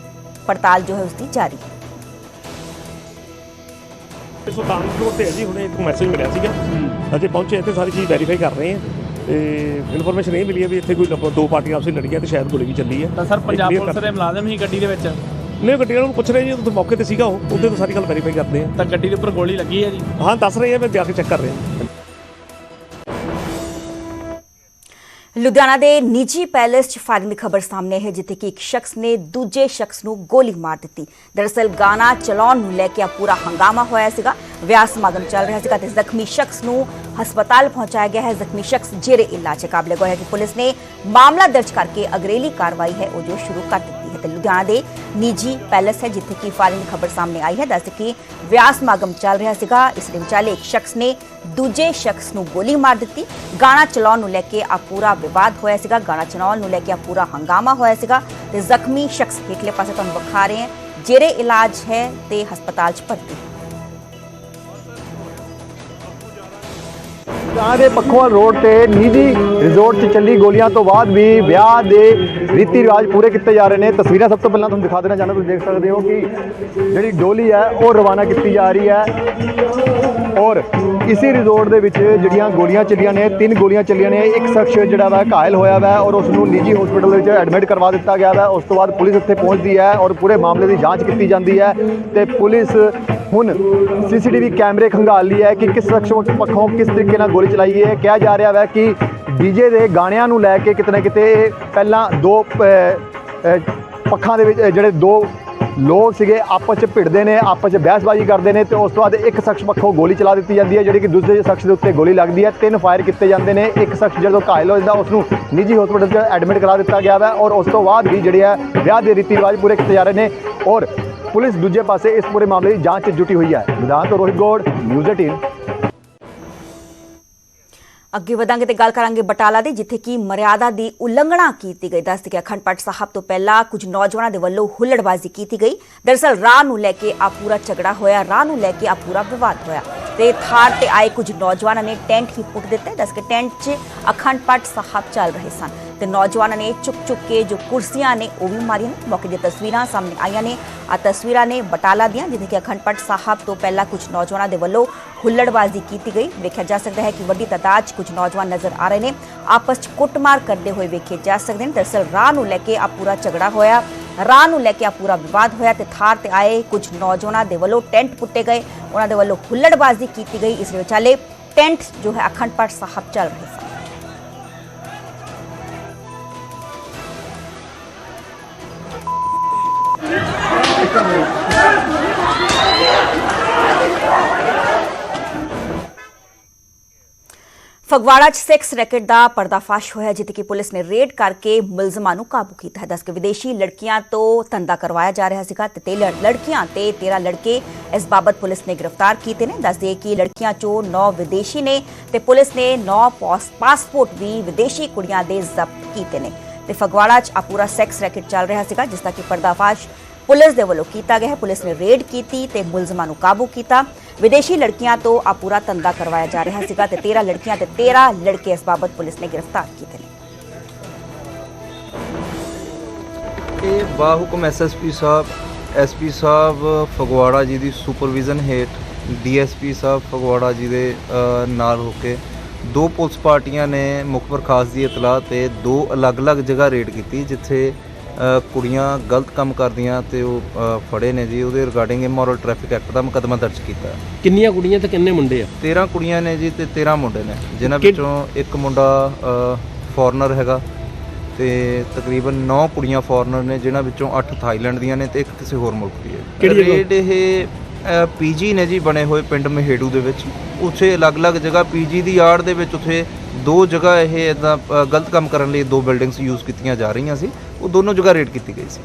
S1: ਪੜਤਾਲ ਜੋ ਹੈ ਉਸ ਦੀ ਜਾਰੀ ਹੈ।
S14: ਸੁਲਤਾਨਪੁਰ ਤੇ ਹੈ ਜੀ ਹੁਣੇ ਇੱਕ ਮੈਸੇਜ ਮਿਲਿਆ ਸੀਗਾ। ਅਜੇ ਪਹੁੰਚੇ ਇੱਥੇ ਸਾਰੀ ਚੀਜ਼ ਵੈਰੀਫਾਈ ਕਰ ਰਹੇ ਹਾਂ ਤੇ ਇਨਫੋਰਮੇਸ਼ਨ ਇਹ ਮਿਲੀ ਹੈ ਵੀ ਇੱਥੇ ਕੋਈ ਲੋਕ- ਦੋ ਪਾਰਟੀਆਂ ਆਪਸ ਲੜੀਆਂ ਤੇ ਸ਼ਾਇਦ ਗੋਲੀ ਵੀ ਚੱਲੀ ਹੈ
S9: ਤਾਂ ਸਰ ਪੰਜਾਬ
S14: clear
S9: ਪੁਲਿਸ
S14: ਕਰ-
S9: ਦੇ ਮੁਲਾਜ਼ਮ ਹੀ ਗੱਡੀ ਦੇ ਵਿੱਚ?
S14: ਨਹੀਂ ਗੱਡੀਆਂ ਨੂੰ ਪੁੱਛ ਰਹੇ ਜੀ ਉੱਥੇ ਮੌਕੇ ਤੇ ਸੀਗਾ ਉਹ ਉਹਦੇ ਤੋਂ ਸਾਰੀ ਗੱਲ ਵੈਰੀਫਾਈ ਕਰਦੇ ਆ।
S9: ਤਾਂ ਗੱਡੀ ਦੇ ਉੱਪਰ ਗੋਲੀ ਲੱਗੀ ਹੈ ਜੀ?
S14: ਹਾਂ ਦੱਸ ਰਹੇ ਆ ਮੈਂ ਜਾ ਕੇ ਚੈੱਕ ਕਰ ਰਿਹਾ।
S1: ਲੁਧਿਆਣਾ ਦੇ ਨਿੱਜੀ ਪੈਲੇਸ 'ਚ ਫਾਇਰਿੰਗ ਦੀ ਖਬਰ ਸਾਹਮਣੇ ਹੈ, ਜਿੱਥੇ ਕਿ ਇੱਕ ਸ਼ਖਸ ਨੇ ਦੂਜੇ ਸ਼ਖਸ ਨੂੰ ਗੋਲੀ ਮਾਰ ਦਿੱਤੀ। ਦਰਅਸਲ ਗਾਣਾ ਚਲਾਉਣ ਨੂੰ ਲੈ ਕੇ ਆ ਪੂਰਾ ਹੰਗਾਮਾ ਹੋਇਆ ਸੀਗਾ। ਵਿਆਹ ਸਮਾਗਮ ਚੱਲ ਰਿਹਾ ਸੀਗਾ ਤੇ ਜ਼ਖਮੀ ਸ਼ਖਸ ਨੂੰ ਹਸਪਤਾਲ ਪਹੁੰਚਾਇਆ ਗਿਆ ਹੈ। ਜ਼ਖਮੀ ਸ਼ਖਸ ਜੇਰੇ ਇਲਾਜ ਕਾਬਲੇ ਗੋਇਆ ਕਿ ਪੁਲਿਸ ਨੇ ਮਾਮਲਾ ਦਰਜ ਕਰਕੇ ਅਗਰੇਲੀ ਕਾਰਵਾਈ ਹੈ, ਉਹ ਜੋ ਸ਼ੁਰੂ ਕਰ ਦਿੱਤੀ ਹੈ ਲੁਧਿਆਣਾ ਦੇ ਨਿੱਜੀ ਪੈਲੇਸ ਹੈ, ਜਿੱਥੇ ਕਿ ਫਾਇਰਿੰਗ ਦੀ ਖਬਰ ਸਾਹਮਣੇ ਆਈ ਹੈ। ਦੱਸ ਕਿ ਵਿਆਹ ਸਮਾਗਮ ਚੱਲ ਰਿਹਾ ਸੀਗਾ। ਇਸ ਦੇ ਵਿਚਾਲੇ ਇੱਕ ਸ਼ਖਸ ਨੇ ਦੂਜੇ ਸ਼ਖਸ ਨੂੰ ਗੋਲੀ ਮਾਰ ਦਿੱਤੀ। ਗਾਣਾ ਚਲਾਉਣ ਨੂੰ ਲੈ ਕੇ ਆ ਪੂਰਾ ਵਿਵਾਦ ਹੋਇਆ ਸੀਗਾ। ਗਾਣਾ ਚਲਾਉਣ ਨੂੰ ਲੈ ਕੇ ਆ ਪੂਰਾ ਹੰਗਾਮਾ ਹੋਇਆ ਸੀਗਾ। ਤੇ ਜ਼ਖਮੀ ਸ਼ਖਸ ਹੇਠਲੇ ਪਾਸੇ ਤੁਹਾਨੂੰ ਵਿਖਾ ਰਹੇ ਹਾਂ। ਜੇਰੇ ਇਲਾਜ ਹੈ, ਤੇ ਹਸਪਤਾਲ 'ਚ ਭਰਤੀ। ਹੈ
S13: ਦੇ ਪੱਖੋਵਾਲ ਰੋਡ ਤੇ ਨਿੱਜੀ ਰਿਜ਼ੋਰਟ 'ਚ ਚੱਲੀ ਗੋਲੀਆਂ ਤੋਂ ਬਾਅਦ ਵੀ ਵਿਆਹ ਦੇ ਰੀਤੀ ਰਿਵਾਜ ਪੂਰੇ ਕੀਤੇ ਜਾ ਰਹੇ ਨੇ। ਤਸਵੀਰਾਂ ਸਭ ਤੋਂ ਪਹਿਲਾਂ ਤੁਹਾਨੂੰ ਦਿਖਾ ਦੇਣਾ ਚਾਹੁੰਦਾ, ਤੁਸੀਂ ਦੇਖ ਸਕਦੇ ਹੋ ਕਿ ਜਿਹੜੀ ਡੋਲੀ ਹੈ, ਉਹ ਰਵਾਨਾ ਕੀਤੀ ਜਾ ਰਹੀ ਹੈ। ਔਰ ਇਸੇ ਰਿਜ਼ੋਰਟ ਦੇ ਵਿੱਚ ਜਿਹੜੀਆਂ ਗੋਲੀਆਂ ਚੱਲੀਆਂ ਨੇ, ਤਿੰਨ ਗੋਲੀਆਂ ਚੱਲੀਆਂ ਨੇ, ਇੱਕ ਸ਼ਖਸ ਜਿਹੜਾ ਵਾ ਘਾਇਲ ਹੋਇਆ ਵਾ ਔਰ ਉਸ ਨੂੰ ਨਿੱਜੀ ਹਸਪੀਟਲ ਦੇ ਵਿੱਚ ਐਡਮਿਟ ਕਰਵਾ ਦਿੱਤਾ ਗਿਆ ਵਾ। ਉਸ ਤੋਂ ਬਾਅਦ ਪੁਲਿਸ ਉੱਥੇ ਪਹੁੰਚਦੀ ਹੈ ਔਰ ਪੂਰੇ ਮਾਮਲੇ ਦੀ ਜਾਂਚ ਕੀਤੀ ਜਾਂਦੀ ਹੈ ਤੇ ਪੁਲਿਸ ਹੁਣ ਸੀਸੀਟੀਵੀ ਕੈਮਰੇ ਖੰਗਾਲ ਲਈ ਹੈ ਕਿ ਕਿਸ ਸ਼ਖਸ ਪੱਖੋਂ ਕਿਸ ਤਰੀਕੇ ਨਾਲ ਗੋਲੀ ਚਲਾਈ ਗਈ ਹੈ। ਕਿਹਾ ਜਾ ਰਿਹਾ ਹੈ ਕਿ ਡੀਜੇ ਦੇ ਗਾਣਿਆਂ ਨੂੰ ਲੈ ਕੇ ਕਿਤੇ ਨਾ ਕਿਤੇ ਪਹਿਲਾਂ ਦੋ ਪੱਖਾਂ ਦੇ ਵਿੱਚ ਜਿਹੜੇ ਦੋ ਲੋਕ ਸੀਗੇ ਆਪਸ ਚ ਭਿੜਦੇ ਨੇ, ਆਪਸ ਚ ਬਹਿਸਬਾਜ਼ੀ ਕਰਦੇ ਨੇ ਤੇ ਉਸ ਤੋਂ ਬਾਅਦ ਇੱਕ ਸ਼ਖਸ ਪੱਖੋਂ ਗੋਲੀ ਚਲਾ ਦਿੱਤੀ ਜਾਂਦੀ ਹੈ, ਜਿਹੜੀ ਕਿ ਦੂਸਰੇ ਸ਼ਖਸ ਦੇ ਉੱਤੇ ਗੋਲੀ ਲੱਗਦੀ ਹੈ। ਤਿੰਨ ਫਾਇਰ ਕੀਤੇ ਜਾਂਦੇ ਨੇ। ਇੱਕ ਸ਼ਖਸ ਜਦੋਂ ਘਾਇਲ ਹੋ ਜਾਂਦਾ ਉਸ ਨੂੰ ਨਿੱਜੀ ਹਸਪਤਾਲ 'ਚ ਐਡਮਿਟ ਕਰਾ ਦਿੱਤਾ ਗਿਆ ਹੈ ਔਰ ਉਸ ਤੋਂ ਬਾਅਦ ਵੀ ਜਿਹੜੇ ਹੈ ਵਿਆਹ ਦੇ ਰੀਤੀ ਰਿਵਾਜ ਪੂਰੇ ਕੀਤੇ ਜਾ ਰਹੇ ਨੇ ਔਰ ਪੁਲਿਸ ਦੂਜੇ ਪਾਸੇ ਇਸ ਪੂਰੇ ਮਾਮਲੇ ਦੀ ਜਾਂਚ 'ਚ ਜੁਟੀ ਹੋਈ ਹੈ। ਵਿਧਾਨ ਤੋਂ ਰੋਹਿਤ ਗੌੜ ਨਿਊਜ਼ 18
S1: ਅੱਗੇ ਵਧਾਂਗੇ ਤੇ ਗੱਲ ਕਰਾਂਗੇ ਬਟਾਲਾ ਦੀ, ਜਿੱਥੇ ਕਿ ਮਰਿਆਦਾ ਦੀ ਉਲੰਘਣਾ ਕੀਤੀ ਗਈ। ਦੱਸ ਕਿ ਅਖੰਡ ਪਾਠ ਸਾਹਿਬ ਤੋਂ ਪਹਿਲਾਂ ਕੁਝ ਨੌਜਵਾਨਾਂ ਦੇ ਵੱਲੋਂ ਹੁੱਲੜਬਾਜ਼ੀ ਕੀਤੀ ਗਈ। ਦਰਅਸਲ ਰਾਹ ਨੂੰ ਲੈ ਕੇ ਆ ਪੂਰਾ ਝਗੜਾ ਹੋਇਆ, ਰਾਹ ਨੂੰ ਲੈ ਕੇ ਆ ਪੂਰਾ ਵਿਵਾਦ ਹੋਇਆ। ਤੇ ਥਾਰ ਤੇ ਆਏ ਕੁਝ ਨੌਜਵਾਨਾਂ ਨੇ ਟੈਂਟ ਹੀ ਪੁੱਟ ਦਿੱਤੇ। ਦੱਸ ਕੇ ਟੈਂਟ 'ਚ ਅਖੰਡ ਪਾਠ ਸਾਹਿਬ ਚੱਲ ਰਹੇ ਸਨ। ਤੇ ਨੌਜਵਾਨਾਂ ਨੇ ਚੁੱਕ ਚੁੱਕ ਕੇ ਜੋ ਕੁਰਸੀਆਂ ਨੇ, ਉਹ ਵੀ ਮਾਰੀਆਂ। ਨੇ ਮੌਕੇ ਦੀਆਂ ਤਸਵੀਰਾਂ ਸਾਹਮਣੇ ਆਈਆਂ ਨੇ। ਆ ਤਸਵੀਰਾਂ ਨੇ ਬਟਾਲਾ ਦੀਆਂ, ਜਿੱਥੇ ਕਿ ਅਖੰਡ ਪਾਠ ਸਾਹਿਬ ਤੋਂ ਪਹਿਲਾਂ ਕੁਝ ਨੌਜਵਾਨਾਂ ਦੇ ਵੱਲੋਂ ਹੁੱਲੜਬਾਜ਼ੀ ਕੀਤੀ ਗਈ। ਵੇਖਿਆ ਜਾ ਸਕਦਾ ਹੈ ਕਿ ਵੱਡੀ ਤਾਦਾਦ 'ਚ ਕੁਝ ਨੌਜਵਾਨ ਨਜ਼ਰ ਆ ਰਹੇ ਨੇ। ਆਪਸ 'ਚ ਕੁੱਟਮਾਰ ਕਰਦੇ ਹੋਏ ਵੇਖੇ ਜਾ ਸਕਦੇ ਨੇ। ਦਰਅਸਲ ਰਾਹ ਨੂੰ ਲੈ ਕੇ ਆ ਪੂਰਾ ਝਗੜਾ ਹੋਇਆ। ਰਾਹ ਨੂੰ ਲੈ ਕੇ ਆ ਪੂਰਾ ਵਿਵਾਦ ਹੋਇਆ ਤੇ ਥਾਰ ਤੇ ਆਏ ਕੁਝ ਨੌਜਵਾਨਾਂ ਦੇ ਵੱਲੋਂ ਟੈਂਟ ਪੁੱਟੇ ਗਏ। ਉਹਨਾਂ ਦੇ ਵੱਲੋਂ ਹੁੱਲੜਬਾਜ਼ੀ ਕੀਤੀ ਗਈ। ਇਸ ਦੇ ਵਿਚਾਲੇ ਟੈਂਟ ਜੋ ਹੈ ਅਖੰਡ ਪਾਠ ਸਾਹਿਬ ਚੱਲ ਰਹੇ ਸਨ। ਫਗਵਾੜਾ 'ਚ ਸੈਕਸ ਰੈਕਟ ਦਾ ਪਰਦਾਫਾਸ਼ ਹੋਇਆ, ਜਿੱਥੇ ਕਿ ਪੁਲਿਸ ਨੇ ਰੇਡ ਕਰਕੇ ਮੁਲਜ਼ਮਾਂ ਨੂੰ ਕਾਬੂ ਕੀਤਾ ਹੈ। ਦੱਸ ਕੇ ਵਿਦੇਸ਼ੀ ਲੜਕੀਆਂ ਤੋਂ ਧੰਦਾ ਕਰਵਾਇਆ ਜਾ ਰਿਹਾ ਸੀਗਾ, ਤੇ 13 ਲੜਕੀਆਂ ਤੇ 13 ਲੜਕੇ, ਇਸ ਬਾਬਤ ਪੁਲਿਸ ਨੇ ਗ੍ਰਿਫਤਾਰ ਕੀਤੇ ਨੇ। ਦੱਸ ਦਈਏ ਕਿ ਲੜਕੀਆਂ 'ਚੋਂ 9 ਵਿਦੇਸ਼ੀ ਨੇ, ਤੇ ਪੁਲਿਸ ਨੇ 9 ਪਾਸਪੋਰਟ ਵੀ ਵਿਦੇਸ਼ੀ ਕੁੜੀਆਂ ਦੇ ਜ਼ਬਤ ਕੀਤੇ ਨੇ। ਤੇ ਫਗਵਾੜਾ 'ਚ ਆ ਪੂਰਾ ਸੈਕਸ ਰੈਕਟ ਚੱਲ ਰਿਹਾ ਸੀਗਾ, ਜਿਸ ਦਾ ਕਿ ਪਰਦਾਫਾਸ਼ ਪੁਲਿਸ ਦੇ ਵੱਲੋਂ ਕੀਤਾ ਗਿਆ ਹੈ। ਪੁਲਿਸ ਨੇ ਰੇਡ ਕੀਤੀ ਤੇ ਮੁਲਜ਼ਮਾਂ ਨੂੰ ਕਾਬੂ ਕੀਤਾ। ਵਿਦੇਸ਼ੀ ਲੜਕੀਆਂ ਤੋਂ ਆ ਪੂਰਾ ਧੰਦਾ ਕਰਵਾਇਆ ਜਾ ਰਿਹਾ ਸੀਗਾ ਤੇ 13 ਲੜਕੀਆਂ ਤੇ 13 ਲੜਕੇ ਇਸ ਬਾਬਤ ਪੁਲਿਸ ਨੇ ਗ੍ਰਿਫਤਾਰ ਕੀਤੇ ਨੇ।
S15: ਇਹ ਬਾਹੁਕਮ ਐਸਐਸਪੀ ਸਾਹਿਬ ਐਸਪੀ ਸਾਹਿਬ ਫਗਵਾੜਾ ਜੀ ਦੀ ਸੁਪਰਵਿਜ਼ਨ ਹੇਠ ਡੀਐਸਪੀ ਸਾਹਿਬ ਫਗਵਾੜਾ ਜੀ ਦੇ ਨਾਲ ਹੋ ਕੇ ਦੋ ਪੁਲਿਸ ਪਾਰਟੀਆਂ ਨੇ ਮੁਖਬਰ ਖਾਸ ਦੀ ਇਤਲਾਹ ਤੇ ਦੋ ਅਲੱਗ-ਅਲੱਗ ਜਗ੍ਹਾ ਰੇਡ ਕੀਤੀ, ਜਿੱਥੇ ਕੁੜੀਆਂ ਗਲਤ ਕੰਮ ਕਰਦੀਆਂ ਤੇ ਉਹ ਫੜੇ ਨੇ ਜੀ। ਉਹਦੇ ਰਿਗਾਰਡਿੰਗ ਇਮੋਰਲ ਟ੍ਰੈਫਿਕ ਐਕਟ ਦਾ ਮੁਕੱਦਮਾ ਦਰਜ ਕੀਤਾ।
S16: ਕਿੰਨੀਆਂ ਕੁੜੀਆਂ ਤੇ ਕਿੰਨੇ ਮੁੰਡੇ ਆ?
S15: 13 ਕੁੜੀਆਂ ਨੇ ਜੀ ਤੇ 13 ਮੁੰਡੇ ਨੇ। ਜਿਨ੍ਹਾਂ ਵਿੱਚੋਂ ਇੱਕ ਮੁੰਡਾ ਫੋਰਨਰ ਹੈਗਾ ਤੇ ਤਕਰੀਬਨ 9 ਕੁੜੀਆਂ ਫੋਰਨਰ ਨੇ ਜਿਨ੍ਹਾਂ ਵਿੱਚੋਂ 8 ਥਾਈਲੈਂਡ ਦੀਆਂ ਨੇ ਤੇ ਇੱਕ ਕਿਸੇ ਹੋਰ ਮੁਲਕ ਦੀ ਹੈ? ਰੇਡ ਇਹ ਪੀਜੀ ਨੇ ਜੀ ਬਣੇ ਹੋਏ ਪਿੰਡ ਮਹੇੜੂ ਦੇ ਵਿੱਚ। ਉੱਥੇ ਅਲੱਗ-ਅਲੱਗ ਜਗ੍ਹਾ ਪੀਜੀ ਦੀ ਆੜ ਦੇ ਵਿੱਚ ਉੱਥੇ ਦੋ ਜਗ੍ਹਾ ਇਹ ਇਦਾਂ ਗਲਤ ਕੰਮ ਕਰਨ ਲਈ ਦੋ ਬਿਲਡਿੰਗਸ ਯੂਜ਼ ਕੀਤੀਆਂ ਜਾ ਰਹੀਆਂ ਸੀ। ਉਹ ਦੋਨੋਂ ਜਗ੍ਹਾ ਰੇਡ ਕੀਤੀ ਗਈ ਸੀ।